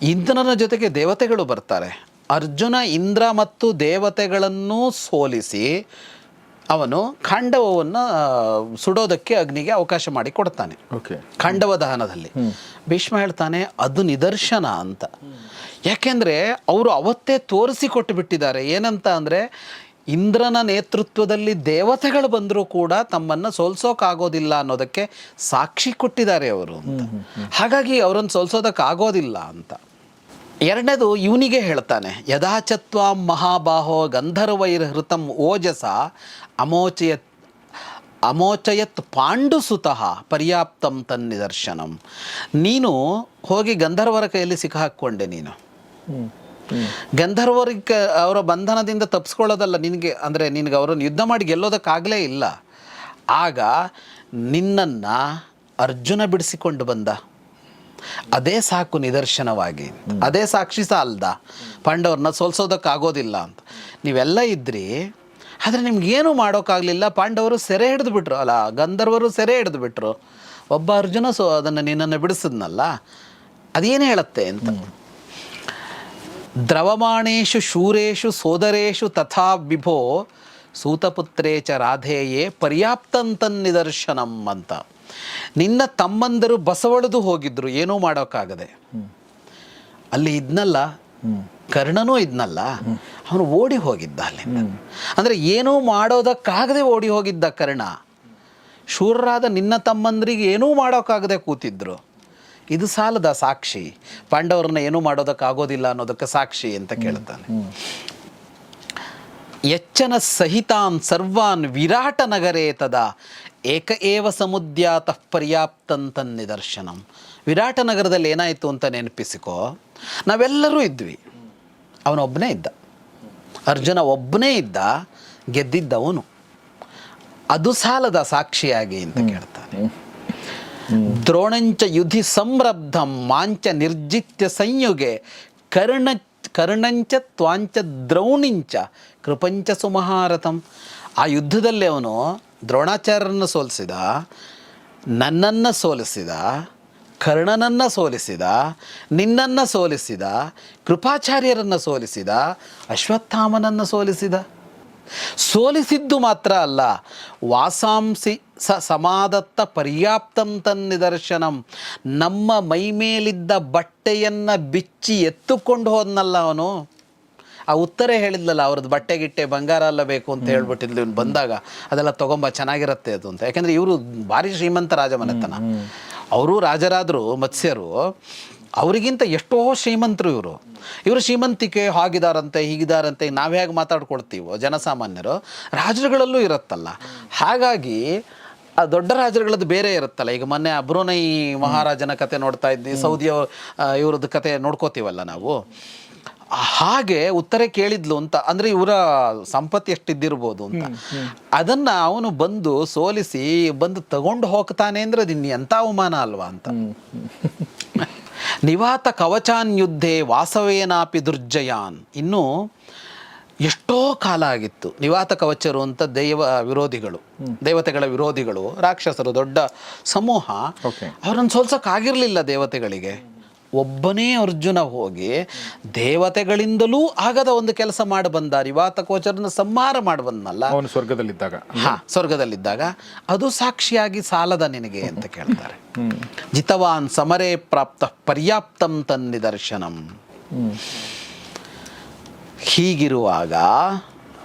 ಇಂದ್ರನ ಜೊತೆಗೆ ದೇವತೆಗಳು ಬರ್ತಾರೆ. ಅರ್ಜುನ ಇಂದ್ರ ಮತ್ತು ದೇವತೆಗಳನ್ನು ಸೋಲಿಸಿ ಅವನು ಖಾಂಡವವನ್ನು ಸುಡೋದಕ್ಕೆ ಅಗ್ನಿಗೆ ಅವಕಾಶ ಮಾಡಿ ಕೊಡ್ತಾನೆ. ಓಕೆ. ಖಾಂಡವ ದಹನದಲ್ಲಿ. ಭೀಷ್ಮ ಹೇಳ್ತಾನೆ ಅದು ನಿದರ್ಶನ ಅಂತ. ಯಾಕೆಂದ್ರೆ ಅವರು ಅವತ್ತೇ ತೋರಿಸಿಕೊಟ್ಟು ಬಿಟ್ಟಿದ್ದಾರೆ. ಏನಂತ ಅಂದ್ರೆ ಇಂದ್ರನ ನೇತೃತ್ವದಲ್ಲಿ ದೇವತೆಗಳು ಬಂದರೂ ಕೂಡ ತಮ್ಮನ್ನು ಸೋಲ್ಸೋಕ್ಕಾಗೋದಿಲ್ಲ ಅನ್ನೋದಕ್ಕೆ ಸಾಕ್ಷಿ ಕೊಟ್ಟಿದ್ದಾರೆ ಅವರು ಅಂತ. ಹಾಗಾಗಿ ಅವರನ್ನು ಸೋಲ್ಸೋದಕ್ಕಾಗೋದಿಲ್ಲ ಅಂತ. ಎರಡನೇದು ಇವನಿಗೆ ಹೇಳ್ತಾನೆ ಯದಾಚತ್ವ ಮಹಾಬಾಹೋ ಗಂಧರ್ವೈರ್ಹೃತಂ ಓಜಸ ಅಮೋಚಯತ್ ಅಮೋಚಯತ್ ಪಾಂಡುಸುತಃ ಪರ್ಯಾಪ್ತಂ ತನ್ನಿದರ್ಶನಂ ನೀನು ಹೋಗಿ ಗಂಧರ್ವರ ಕೈಯಲ್ಲಿ ಸಿಕ್ಕಾಕೊಂಡೆ ನೀನು. ಗಂಧರ್ವರಿಗೆ ಅವರ ಬಂಧನದಿಂದ ತಪ್ಪಿಸ್ಕೊಳ್ಳೋದಲ್ಲ ನಿನಗೆ ಅಂದರೆ ನಿನಗೆ ಅವರನ್ನು ಯುದ್ಧ ಮಾಡಿ ಗೆಲ್ಲೋದಕ್ಕಾಗಲೇ ಇಲ್ಲ. ಆಗ ನಿನ್ನನ್ನು ಅರ್ಜುನ ಬಿಡಿಸಿಕೊಂಡು ಬಂದ. ಅದೇ ಸಾಕು ನಿದರ್ಶನವಾಗಿ. ಅದೇ ಸಾಕ್ಷಿ ಸಾಲ್ದ. ಪಾಂಡವ್ರನ್ನ ಸೋಲ್ಸೋದಕ್ಕಾಗೋದಿಲ್ಲ ಅಂತ. ನೀವೆಲ್ಲ ಇದ್ರಿ ಆದರೆ ನಿಮ್ಗೇನು ಮಾಡೋಕ್ಕಾಗಲಿಲ್ಲ. ಪಾಂಡವರು ಸೆರೆ ಹಿಡಿದು ಬಿಟ್ರು. ಅಲ್ಲ ಗಂಧರ್ವರು ಸೆರೆ ಹಿಡಿದು ಬಿಟ್ರು. ಒಬ್ಬ ಅರ್ಜುನ ಸೊ ಅದನ್ನು ನಿನ್ನನ್ನು ಬಿಡಿಸಿದ್ನಲ್ಲ ಅದೇನು ಹೇಳುತ್ತೆ ಅಂತ. ದ್ರವಮಾಣೇಶು ಶೂರೇಶು ಸೋದರೇಶು ತಥಾ ವಿಭೋ ಸೂತಪುತ್ರೇ ಚ ರಾಧೇಯೇ ಪರ್ಯಾಪ್ತಂತನ್ನಿದರ್ಶನಂ ಅಂತ. ನಿನ್ನ ತಮ್ಮಂದರು ಬಸವಳಿದು ಹೋಗಿದ್ರು. ಏನೂ ಮಾಡೋಕ್ಕಾಗದೆ. ಅಲ್ಲಿ ಇದ್ನಲ್ಲ ಕರ್ಣನೂ ಇದ್ನಲ್ಲ, ಅವನು ಓಡಿ ಹೋಗಿದ್ದ ಅಲ್ಲಿಂದ. ಅಂದರೆ ಏನೂ ಮಾಡೋದಕ್ಕಾಗದೆ ಓಡಿ ಹೋಗಿದ್ದ ಕರ್ಣ. ಶೂರರಾದ ನಿನ್ನ ತಮ್ಮಂದ್ರಿಗೆ ಏನೂ ಮಾಡೋಕ್ಕಾಗದೆ ಕೂತಿದ್ರು. ಇದು ಸಾಲದ ಸಾಕ್ಷಿ. ಪಾಂಡವರನ್ನ ಏನೂ ಮಾಡೋದಕ್ಕಾಗೋದಿಲ್ಲ ಅನ್ನೋದಕ್ಕೆ ಸಾಕ್ಷಿ ಅಂತ ಕೇಳ್ತಾನೆ ಎಚ್ಚನ ಸಹಿತಾನ್ ಸರ್ವಾನ್ ವಿರಾಟ ನಗರೇ ತದ ಏಕ ಏವ ಸಮುದ್ಯಾತ ಪರ್ಯಾಪ್ತಂತ ನಿದರ್ಶನಂ ವಿರಾಟ ನಗರದಲ್ಲಿ ಏನಾಯಿತು ಅಂತ ನೆನಪಿಸಿಕೋ. ನಾವೆಲ್ಲರೂ ಇದ್ವಿ. ಅವನೊಬ್ಬನೇ ಇದ್ದ. ಅರ್ಜುನ ಒಬ್ಬನೇ ಇದ್ದ ಗೆದ್ದಿದ್ದವನು. ಅದು ಸಾಲದ ಸಾಕ್ಷಿಯಾಗಿ ಅಂತ ಕೇಳ್ತಾನೆ ದ್ರೋಣಂಚ ಯುಧಿ ಸಂರಬ್ಧಂ ಮಾಂಚ ನಿರ್ಜಿತ್ಯ ಸಂಯುಗೆ ಕರ್ಣ ಕರ್ಣಂಚ ತ್ವಾಂಚ ದ್ರೌಣಿಂಚ ಕೃಪಂಚ ಸುಮಹಾರಥಂ ಆ ಯುದ್ಧದಲ್ಲಿ ಅವನು ದ್ರೋಣಾಚಾರ್ಯರನ್ನು ಸೋಲಿಸಿದ ನನ್ನನ್ನು ಸೋಲಿಸಿದ ಕರ್ಣನನ್ನು ಸೋಲಿಸಿದ, ನಿನ್ನನ್ನು ಸೋಲಿಸಿದ, ಕೃಪಾಚಾರ್ಯರನ್ನು ಸೋಲಿಸಿದ, ಅಶ್ವತ್ಥಾಮನನ್ನು ಸೋಲಿಸಿದ. ಸೋಲಿಸಿದ್ದು ಮಾತ್ರ ಅಲ್ಲ, ವಾಸಾಂಸಿ ಸ ಸಮಾದತ್ತ ಪರ್ಯಾಪ್ತಂ ತನ್ನಿದರ್ಶನಂ ನಮ್ಮ ಮೈ ಮೇಲಿದ್ದ ಬಟ್ಟೆಯನ್ನು ಬಿಚ್ಚಿ ಎತ್ತುಕೊಂಡು ಹೋದ್ನಲ್ಲ ಅವನು. ಆ ಉತ್ತರ ಹೇಳಿದ್ಲಲ್ಲ, ಅವ್ರದ್ದು ಬಟ್ಟೆ ಗಿಟ್ಟೆ ಬಂಗಾರ ಅಲ್ಲ ಬೇಕು ಅಂತ ಹೇಳ್ಬಿಟ್ಟಿದ್ಲು ಇವ್ನು ಬಂದಾಗ. ಅದೆಲ್ಲ ತೊಗೊಂಬ, ಚೆನ್ನಾಗಿರುತ್ತೆ ಅದು ಅಂತ. ಯಾಕೆಂದರೆ ಇವರು ಭಾರಿ ಶ್ರೀಮಂತ ರಾಜಮನೆತನ. ಅವರು ರಾಜರಾದರು ಮತ್ಸ್ಯರು ಅವರಿಗಿಂತ ಎಷ್ಟೋ ಶ್ರೀಮಂತರು ಇವರು. ಇವರು ಶ್ರೀಮಂತಿಕೆ ಹಾಗಿದಾರಂತೆ ಹೀಗಿದಾರಂತೆ ನಾವು ಹೇಗೆ ಮಾತಾಡ್ಕೊಳ್ತೀವೋ ಜನಸಾಮಾನ್ಯರು ರಾಜರುಗಳಲ್ಲೂ ಇರುತ್ತಲ್ಲ. ಹಾಗಾಗಿ ಆ ದೊಡ್ಡ ರಾಜರುಗಳದ್ದು ಬೇರೆ ಇರುತ್ತಲ್ಲ. ಈಗ ಮೊನ್ನೆ ಅಬ್ರೋನೈ ಮಹಾರಾಜನ ಕತೆ ನೋಡ್ತಾ ಇದ್ವಿ ಸೌದಿಯ ಇವ್ರದ್ದು ಕತೆ ನೋಡ್ಕೋತೀವಲ್ಲ ನಾವು. ಹಾಗೆ ಉತ್ತರ ಕೇಳಿದ್ಲು ಅಂತ ಅಂದ್ರೆ ಇವರ ಸಂಪತ್ತಿ ಎಷ್ಟಿದ್ದಿರ್ಬೋದು ಅಂತ. ಅದನ್ನ ಅವನು ಬಂದು ಸೋಲಿಸಿ ಬಂದು ತಗೊಂಡು ಹೋಗ್ತಾನೆ ಅಂದ್ರೆ ಅದಿನ್ ಎಂತ ಅವಮಾನ ಅಲ್ವಾ ಅಂತ. ನಿವಾತ ಕವಚಾನ್ ಯುದ್ಧೆ ವಾಸವೇನಾಪಿ ದುರ್ಜಯಾನ್. ಇನ್ನು ಎಷ್ಟೋ ಕಾಲ ಆಗಿತ್ತು ನಿವಾತ ಕವಚರು ಅಂತ ದೈವ ವಿರೋಧಿಗಳು ದೇವತೆಗಳ ವಿರೋಧಿಗಳು ರಾಕ್ಷಸರು ದೊಡ್ಡ ಸಮೂಹ. ಅವರನ್ನು ಸೋಲ್ಸೋಕ್ಕಾಗಿರ್ಲಿಲ್ಲ ದೇವತೆಗಳಿಗೆ. ಒಬ್ಬನೇ ಅರ್ಜುನ ಹೋಗಿ ದೇವತೆಗಳಿಂದಲೂ ಆಗದ ಒಂದು ಕೆಲಸ ಮಾಡಿ ಬಂದ ರಿವಾತ ಕೋಚರನ್ನ ಸಂಹಾರ ಮಾಡಿ ಬಂದ್ನಲ್ಲ? ಅವನು ಸ್ವರ್ಗದಲ್ಲಿದ್ದಾಗ. ಹಾ ಸ್ವರ್ಗದಲ್ಲಿದ್ದಾಗ. ಅದು ಸಾಕ್ಷಿಯಾಗಿ ಸಾಲದ ನಿನಗೆ ಅಂತ ಕೇಳ್ತಾರೆ. ಜಿತವಾನ್ ಸಮರೇ ಪ್ರಾಪ್ತ ಪರ್ಯಾಪ್ತಂ ತನ್ನಿದರ್ಶನಂ ಹೀಗಿರುವಾಗ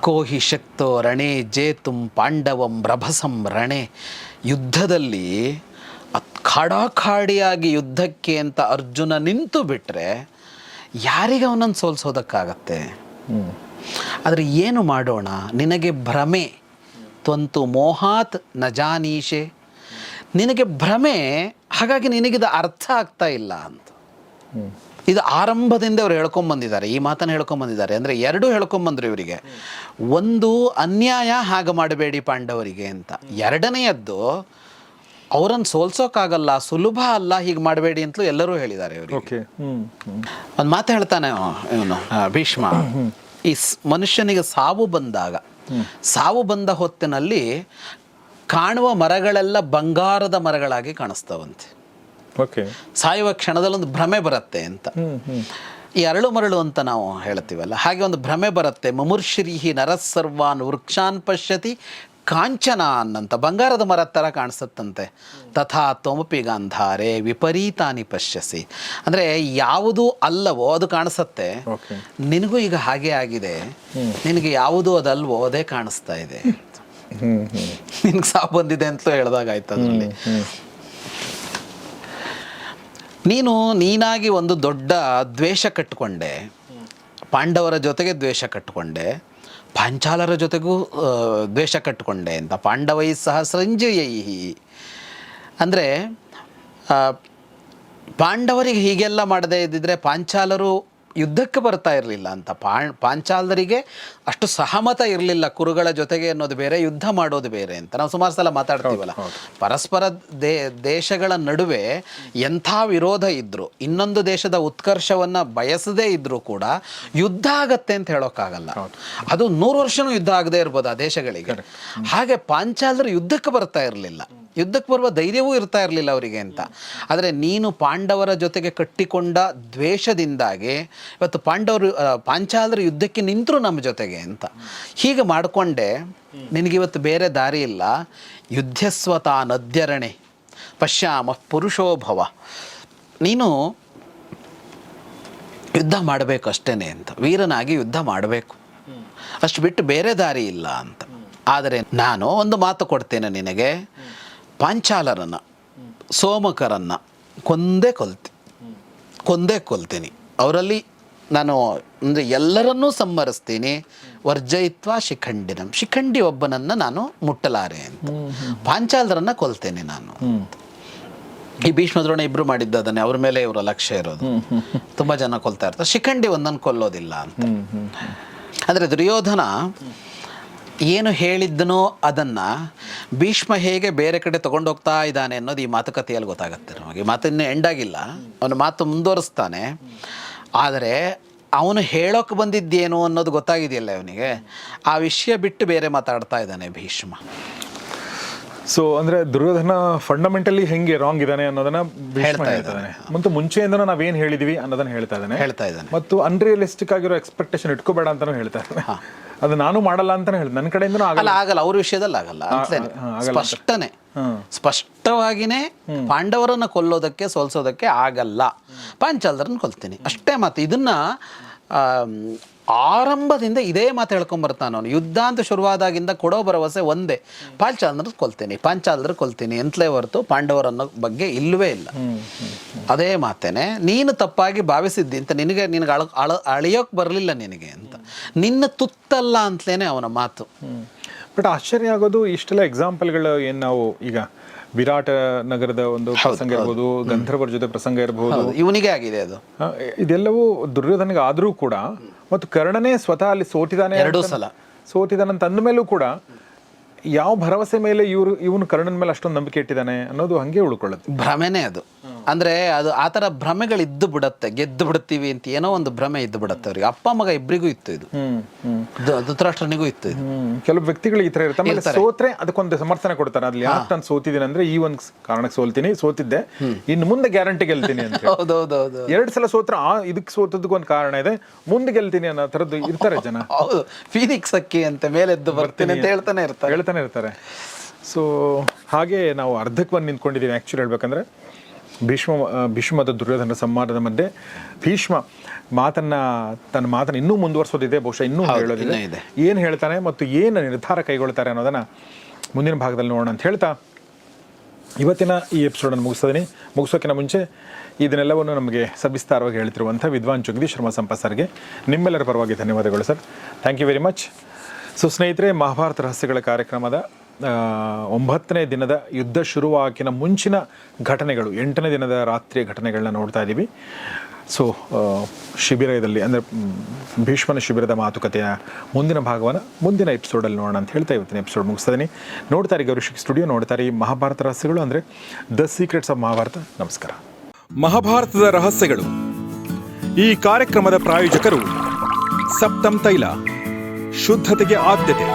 ಕೋಹಿ ಶಕ್ತೋ ರಣೇ ಜೇತುಂ ಪಾಂಡವಂ ರಭಸಂ ರಣೆ. ಯುದ್ಧದಲ್ಲಿ ಖಾಡಾಖಾಡಿಯಾಗಿ ಯುದ್ಧಕ್ಕೆ ಅಂತ ಅರ್ಜುನ ನಿಂತು ಬಿಟ್ಟರೆ ಯಾರಿಗೆ ಅವನನ್ನು ಸೋಲ್ಸೋದಕ್ಕಾಗತ್ತೆ? ಆದರೆ ಏನು ಮಾಡೋಣ? ನಿನಗೆ ಭ್ರಮೆ. ತ್ವಂತು ಮೋಹಾತ್ ನಜಾನೀಶೆ. ನಿನಗೆ ಭ್ರಮೆ ಹಾಗಾಗಿ ನಿನಗಿದು ಅರ್ಥ ಆಗ್ತಾ ಇಲ್ಲ ಅಂತ. ಇದು ಆರಂಭದಿಂದ ಅವ್ರು ಹೇಳ್ಕೊಂಬಂದಿದ್ದಾರೆ. ಈ ಮಾತನ್ನು ಹೇಳ್ಕೊಂಬಂದಿದ್ದಾರೆ. ಅಂದರೆ ಎರಡು ಹೇಳ್ಕೊಂಬಂದ್ರು ಇವರಿಗೆ. ಒಂದು ಅನ್ಯಾಯ ಹಾಗೆ ಮಾಡಬೇಡಿ ಪಾಂಡವರಿಗೆ ಅಂತ. ಎರಡನೆಯದ್ದು ಅವರನ್ನು ಸೋಲ್ಸೋಕ್ಕಾಗಲ್ಲ ಸುಲಭ ಅಲ್ಲ ಹೀಗೆ ಮಾಡಬೇಡಿ ಅಂತಲೂ ಎಲ್ಲರೂ ಹೇಳಿದ್ದಾರೆ ಇವರು ಒಂದು ಮಾತು ಹೇಳ್ತಾನೆ ಇವನು ಭೀಷ್ಮ. ಈ ಮನುಷ್ಯನಿಗೆ ಸಾವು ಬಂದಾಗ ಸಾವು ಬಂದ ಹೊತ್ತಿನಲ್ಲಿ ಕಾಣುವ ಮರಗಳೆಲ್ಲ ಬಂಗಾರದ ಮರಗಳಾಗಿ ಕಾಣಿಸ್ತಾವಂತೆ. ಸಾಯುವ ಸಾಯುವ ಕ್ಷಣದಲ್ಲೊಂದು ಭ್ರಮೆ ಬರುತ್ತೆ ಅಂತ. ಈ ಅರಳು ಮರಳು ಅಂತ ನಾವು ಹೇಳ್ತೀವಲ್ಲ ಹಾಗೆ ಒಂದು ಭ್ರಮೆ ಬರುತ್ತೆ. ಮಮುರ್ಶ್ರೀಹಿ ನರಸರ್ವಾನ್ ವೃಕ್ಷಾನ್ ಪಶ್ಯತಿ ಕಾಂಚನಾನ್ ಅನ್ನಂತ ಬಂಗಾರದ ಮರ ಥರ ಕಾಣಿಸುತ್ತಂತೆ. ತಥಾ ತ್ವಮಪಿ ಗಾಂಧಾರೆ ವಿಪರೀತಾನಿ ಪಶ್ಯಸಿ. ಅಂದರೆ ಯಾವುದು ಅಲ್ಲವೋ ಅದು ಕಾಣಿಸುತ್ತೆ. ನಿನಗೂ ಈಗ ಹಾಗೆ ಆಗಿದೆ. ನಿನಗೆ ಯಾವುದು ಅದಲ್ವೋ ಅದೇ ಕಾಣಿಸ್ತಾ ಇದೆ. ನಿನಗೆ ಸಾ ನಿನ್ಗೆ ಸಾವು ಬಂದಿದೆ ಅಂತಲೂ ಹೇಳ್ದಾಗ ಆಯ್ತು ಅದರಲ್ಲಿ. ನೀನು ನೀನಾಗಿ ಒಂದು ದೊಡ್ಡ ದ್ವೇಷ ಕಟ್ಟಿಕೊಂಡೆ ಪಾಂಡವರ ಜೊತೆಗೆ ದ್ವೇಷ ಕಟ್ಟಿಕೊಂಡೆ ಪಾಂಚಾಲರ ಜೊತೆಗೂ ದ್ವೇಷ ಕಟ್ಟಿಕೊಂಡೆ ಅಂತ. ಪಾಂಡವೈ ಸಹ ಸಂಜಯೈ ಅಂದರೆ ಪಾಂಡವರಿಗೆ ಹೀಗೆಲ್ಲ ಮಾಡದೇ ಇದ್ದಿದ್ರೆ ಪಾಂಚಾಲರು ಯುದ್ಧಕ್ಕೆ ಬರ್ತಾ ಇರಲಿಲ್ಲ ಅಂತ. ಪಾಣ್ ಪಾಂಚಾಲರಿಗೆ ಅಷ್ಟು ಸಹಮತ ಇರಲಿಲ್ಲ ಕುರುಗಳ ಜೊತೆಗೆ ಅನ್ನೋದು ಬೇರೆ ಯುದ್ಧ ಮಾಡೋದು ಬೇರೆ ಅಂತ. ನಾವು ಸುಮಾರು ಸಲ ಮಾತಾಡ್ತೀವಲ್ಲ. ಪರಸ್ಪರ ದೇ ದೇಶಗಳ ನಡುವೆ ಎಂಥ ವಿರೋಧ ಇದ್ದರೂ ಇನ್ನೊಂದು ದೇಶದ ಉತ್ಕರ್ಷವನ್ನು ಬಯಸದೇ ಇದ್ದರೂ ಕೂಡ ಯುದ್ಧ ಆಗತ್ತೆ ಅಂತ ಹೇಳೋಕ್ಕಾಗಲ್ಲ. ಅದು ನೂರು ವರ್ಷನೂ ಯುದ್ಧ ಆಗದೆ ಇರ್ಬೋದು ಆ ದೇಶಗಳಿಗೆ. ಹಾಗೆ ಪಾಂಚಾಲರು ಯುದ್ಧಕ್ಕೆ ಬರ್ತಾ ಇರಲಿಲ್ಲ. ಯುದ್ಧಕ್ಕೆ ಬರುವ ಧೈರ್ಯವೂ ಇರ್ತಾ ಇರಲಿಲ್ಲ ಅವರಿಗೆ ಅಂತ. ಆದರೆ ನೀನು ಪಾಂಡವರ ಜೊತೆಗೆ ಕಟ್ಟಿಕೊಂಡ ದ್ವೇಷದಿಂದಾಗಿ ಇವತ್ತು ಪಾಂಡವರು ಪಾಂಚಾಲರ ಯುದ್ಧಕ್ಕೆ ನಿಂತರು ನಮ್ಮ ಜೊತೆಗೆ ಅಂತ. ಹೀಗೆ ಮಾಡಿಕೊಂಡೆ. ನಿನಗಿವತ್ತು ಬೇರೆ ದಾರಿ ಇಲ್ಲ. ಯುದ್ಧಸ್ವತ ನದ್ಯರಣೆ. ಪಶ್ಯಾಮ ಪುರುಷೋಭವ ನೀನು ಯುದ್ಧ ಮಾಡಬೇಕು ಅಷ್ಟೇ ಅಂತ. ವೀರನಾಗಿ ಯುದ್ಧ ಮಾಡಬೇಕು. ಅಷ್ಟು ಬಿಟ್ಟು ಬೇರೆ ದಾರಿ ಇಲ್ಲ ಅಂತ. ಆದರೆ ನಾನು ಒಂದು ಮಾತು ಕೊಡ್ತೇನೆ ನಿನಗೆ. ಪಾಂಚಾಲರನ್ನು ಸೋಮಕರನ್ನು ಕೊಂದೇ ಕೊಲ್ತಿ ಕೊಂದೇ ಕೊಲ್ತೀನಿ. ಅವರಲ್ಲಿ ನಾನು ಅಂದರೆ ಎಲ್ಲರನ್ನೂ ಸಂಹರಿಸ್ತೀನಿ. ವರ್ಜಯಿತ್ವ ಶಿಖಂಡಿನಂ. ಶಿಖಂಡಿ ಒಬ್ಬನನ್ನು ನಾನು ಮುಟ್ಟಲಾರೆ ಅಂತ. ಪಾಂಚಾಲರನ್ನು ಕೊಲ್ತೇನೆ ನಾನು. ಈ ಭೀಷ್ಮದ್ರೋಣ ಇಬ್ರು ಮಾಡಿದ್ದು ಅದನ್ನೇ ಅವ್ರ ಮೇಲೆ ಇವರ ಲಕ್ಷ್ಯ ಇರೋದು. ತುಂಬಾ ಜನ ಕೊಲ್ತಾ ಇರ್ತಾರೆ. ಶಿಖಂಡಿ ಒಂದನ್ನು ಕೊಲ್ಲೋದಿಲ್ಲ ಅಂತ. ಅಂದ್ರೆ ದುರ್ಯೋಧನ ಏನು ಹೇಳಿದ್ದನೋ ಅದನ್ನು ಭೀಷ್ಮ ಹೇಗೆ ಬೇರೆ ಕಡೆ ತಗೊಂಡೋಗ್ತಾ ಇದ್ದಾನೆ ಅನ್ನೋದು ಈ ಮಾತುಕತೆಯಲ್ಲಿ ಗೊತ್ತಾಗುತ್ತೆ ನಮಗೆ. ಮಾತಿನ್ನೂ ಎಂಡಾಗಿಲ್ಲ ಅವನ ಮಾತು ಮುಂದುವರಿಸ್ತಾನೆ. ಆದರೆ ಅವನು ಹೇಳೋಕೆ ಬಂದಿದ್ದೇನು ಅನ್ನೋದು ಗೊತ್ತಾಗಿದೆಯಲ್ಲ ಅವನಿಗೆ. ಆ ವಿಷಯ ಬಿಟ್ಟು ಬೇರೆ ಮಾತಾಡ್ತಾ ಇದ್ದಾನೆ ಭೀಷ್ಮ. ಸೊ ಅಂದ್ರೆ ದುರ್ಯೋಧನ ಫಂಡಮೆಂಟಲಿ ಹೆಂಗೆ ರಾಂಗ್ ಇದ್ದಾನೆ ಅನ್ನೋದನ್ನ ಹೇಳ್ತಾ ಇದ್ದಾನೆ. ಮತ್ತು ಮುಂಚೆಯಿಂದ ಏನು ಹೇಳಿದೀವಿ ಅನ್ನೋದನ್ನ ಹೇಳ್ತಾ ಇದ್ದಾನೆ. ಹೇಳ್ತಾ ಇದ್ದಾನೆ. ಮತ್ತು ಅನ್ರಿಯಲಿಸ್ಟಿಕ್ ಆಗಿರೋ ಎಕ್ಸ್ಪೆಕ್ಟೇಷನ್ ಇಟ್ಕೋಬೇಡ ಅಂತಾನು ಹೇಳ್ತಾ ಇದ್ದಾನೆ. ಅದು ನಾನು ಮಾಡಲ್ಲ ಅಂತಾನೆ ಹೇಳಿ ನನ್ನ ಕಡೆಯಿಂದ ಆಗಲ್ಲ. ಆಗಲ್ಲ. ಅವ್ರ ವಿಷಯದಲ್ಲಿ ಆಗಲ್ಲ. ಸ್ಪಷ್ಟನೆ. ಸ್ಪಷ್ಟವಾಗಿನೇ ಪಾಂಡವರನ್ನ ಕೊಲ್ಲೋದಕ್ಕೆ ಸೋಲ್ಸೋದಕ್ಕೆ ಆಗಲ್ಲ. ಪಾಂಚಾಲರನ್ನ ಕೊಲ್ತೀನಿ. ಅಷ್ಟೇ ಮಾತು ಇದನ್ನ ಆರಂಭದಿಂದ ಇದೇ ಮಾತು ಹೇಳ್ಕೊಂಬರ್ತಾನೆ ಅವನು. ಯುದ್ಧ ಅಂತ ಶುರುವಾದಾಗಿಂದ ಕೊಡೋ ಭರವಸೆ ಒಂದೇ. ಪಾಂಚಾಲಂದ್ರೆ ಕೊಲ್ತೀನಿ ಪಾಂಚಾಲ್ದ್ರ ಕೊಲ್ತೀನಿ ಅಂತಲೇ ಹೊರತು ಪಾಂಡವರ ಅನ್ನೋ ಬಗ್ಗೆ ಇಲ್ಲವೇ ಇಲ್ಲ. ಅದೇ ಮಾತೇನೆ ನೀನು ತಪ್ಪಾಗಿ ಭಾವಿಸಿದ್ದಿ ಅಂತ ನಿನಗೆ ನಿನಗೆ ಅಳ ಅಳ ಅಳಿಯೋಕೆ ಬರಲಿಲ್ಲ ನಿನಗೆ ಅಂತ. ನಿನ್ನ ತುತ್ತಲ್ಲ ಅಂತಲೇ ಅವನ ಮಾತು. ಬಟ್ ಆಶ್ಚರ್ಯ ಆಗೋದು ಇಷ್ಟೆಲ್ಲ ಎಕ್ಸಾಂಪಲ್ಗಳು ಏನು ನಾವು ಈಗ ವಿರಾಟ ನಗರದ ಒಂದು ಪ್ರಸಂಗ ಇರ್ಬೋದು ಗಂಧರ್ವರ ಜೊತೆ ಪ್ರಸಂಗ ಇರಬಹುದು ಹೌದು ಇವನಿಗೆ ಆಗಿದೆ ಅದು. ಇದೆಲ್ಲವೂ ದುರ್ಯೋಧನಿಗೆ ಆದರೂ ಕೂಡ ಮತ್ತು ಕರ್ಣನೇ ಸ್ವತಃ ಅಲ್ಲಿ ಸೋತಿದ್ದಾನೆ ಎರಡು ಸಲ. ಸೋತಿದ್ದಾನಂತ ಅಂದ ಮೇಲೂ ಕೂಡ ಯಾವ ಭರವಸೆ ಮೇಲೆ ಇವರು ಇವನು ಕರ್ಣನ ಮೇಲೆ ಅಷ್ಟೊಂದು ನಂಬಿಕೆ ಇಟ್ಟಿದ್ದಾನೆ ಅನ್ನೋದು ಹಂಗೆ ಉಳ್ಕೊಳ್ಳುತ್ತೆ ಭ್ರಮೆನೇ ಅದು. ಅಂದ್ರೆ ಅದು ಆ ಥರ ಭ್ರಮೆಗಳು ಇದ್ದು ಬಿಡತ್ತೆ ಗೆದ್ದು ಬಿಡ್ತೀವಿ ಅಂತ ಏನೋ ಒಂದು ಭ್ರಮೆ ಇದ್ದು ಬಿಡತ್ತೆ ಅವ್ರಿಗೆ. ಅಪ್ಪ ಮಗ ಇಬ್ಬರಿಗೂ ಇತ್ತು ಇದು. ಧೃತರಾಷ್ಟ್ರನಿಗೂ ಇತ್ತು ಇದು. ಕೆಲವು ವ್ಯಕ್ತಿಗಳು ಈ ತರ ಇರ್ತಾರೆ. ಸೋತ್ರೆ ಅದಕ್ಕೊಂದು ಸಮರ್ಥನೆ ಕೊಡ್ತಾರೆ. ಅಲ್ಲಿ ಯಾಕೆ ನಾನು ಸೋತಿದ್ದೀನಿ ಅಂದ್ರೆ ಈ ಒಂದು ಕಾರಣಕ್ಕೆ ಸೋಲ್ತೀನಿ ಸೋತಿದ್ದೆ. ಇನ್ನು ಮುಂದೆ ಗ್ಯಾರಂಟಿ ಗೆಲ್ತೀನಿ ಅಂತ. ಹೌದೌದೌದು. ಎರಡ್ ಸಲ ಸೋತ್ರ ಆ ಇದಕ್ಕೆ ಸೋತದಕ್ಕೆ ಒಂದು ಕಾರಣ ಇದೆ. ಮುಂದೆ ಗೆಲ್ತೀನಿ ಅನ್ನೋ ಥರದ್ದು ಇರ್ತಾರೆ ಜನ. ಹೌದು. ಫೀನಿಕ್ಸ್ ಅಕ್ಕಿ ಅಂತ ಮೇಲೆದ್ದು ಬರ್ತೀನಿ ಅಂತ ಹೇಳ್ತಾನೆ ಇರ್ತಾರೆ. ಹೇಳ್ತಾನೆ ಇರ್ತಾರೆ. ಸೊ ಹಾಗೆ ನಾವು ಅರ್ಧಕ್ಕೆ ಬಂದು ನಿಂತ್ಕೊಂಡಿದ್ದೀವಿ ಆ್ಯಕ್ಚುಲಿ ಹೇಳ್ಬೇಕಂದ್ರೆ. ಭೀಷ್ಮ ಭೀಷ್ಮದ ದುರ್ಯೋಧನ ಸಂವಾದದ ಮಧ್ಯೆ ಭೀಷ್ಮ ಮಾತನ್ನ ತನ್ನ ಮಾತನ್ನ ಇನ್ನೂ ಮುಂದುವರಿಸೋದಿದೆ ಬಹುಶಃ ಇನ್ನೂ ಹೇಳೋದಿಲ್ಲ ಇದೆ. ಏನು ಹೇಳ್ತಾನೆ ಮತ್ತು ಏನು ನಿರ್ಧಾರ ಕೈಗೊಳ್ತಾರೆ ಅನ್ನೋದನ್ನ ಮುಂದಿನ ಭಾಗದಲ್ಲಿ ನೋಡೋಣ ಅಂತ ಹೇಳ್ತಾ. ಇವತ್ತಿನ ಈ ಎಪಿಸೋಡನ್ನು ಮುಗಿಸ್ತೀನಿ. ಮುಗಿಸೋಕ್ಕಿಂತ ಮುಂಚೆ ಇದನ್ನೆಲ್ಲವನ್ನು ನಮಗೆ ಸವಿಸ್ತಾರವಾಗಿ ಹೇಳ್ತಿರುವಂಥ ವಿದ್ವಾನ್ ಜಗದೀಶ್ ಶರ್ಮಾ ಸಂಪ ಸರ್ಗೆ. ನಿಮ್ಮೆಲ್ಲರ ಪರವಾಗಿ ಧನ್ಯವಾದಗಳು sir. Thank you very much so ಸ್ನೇಹಿತರೆ, ಮಹಾಭಾರತ ರಹಸ್ಯಗಳ ಕಾರ್ಯಕ್ರಮದ ಒಂಬತ್ತನೇ ದಿನದ ಯುದ್ಧ ಶುರುವಾಗಿನ ಮುಂಚಿನ ಘಟನೆಗಳು, ಎಂಟನೇ ದಿನದ ರಾತ್ರಿಯ ಘಟನೆಗಳನ್ನ ನೋಡ್ತಾ ಇದ್ದೀವಿ. ಸೊ ಶಿಬಿರದಲ್ಲಿ, ಅಂದರೆ ಭೀಷ್ಮನ ಶಿಬಿರದ ಮಾತುಕತೆಯ ಮುಂದಿನ ಭಾಗವನ್ನು ಮುಂದಿನ ಎಪಿಸೋಡಲ್ಲಿ ನೋಡೋಣ ಅಂತ ಹೇಳ್ತಾ ಇವತ್ತಿನ ಎಪಿಸೋಡ್ ಮುಗಿಸ್ತೀನಿ. ನೋಡ್ತಾರೆ ಗೌರಿಶಿಕ್ ಸ್ಟುಡಿಯೋ ನೋಡ್ತಾರೆ ಈ ಮಹಾಭಾರತ ರಹಸ್ಯಗಳು, ಅಂದರೆ, ದ ಸೀಕ್ರೆಟ್ಸ್ ಆಫ್ ಮಹಾಭಾರತ. ನಮಸ್ಕಾರ. ಮಹಾಭಾರತದ ರಹಸ್ಯಗಳು. ಈ ಕಾರ್ಯಕ್ರಮದ ಪ್ರಾಯೋಜಕರು ಸಪ್ತಂ ತೈಲ. ಶುದ್ಧತೆಗೆ ಆದ್ಯತೆ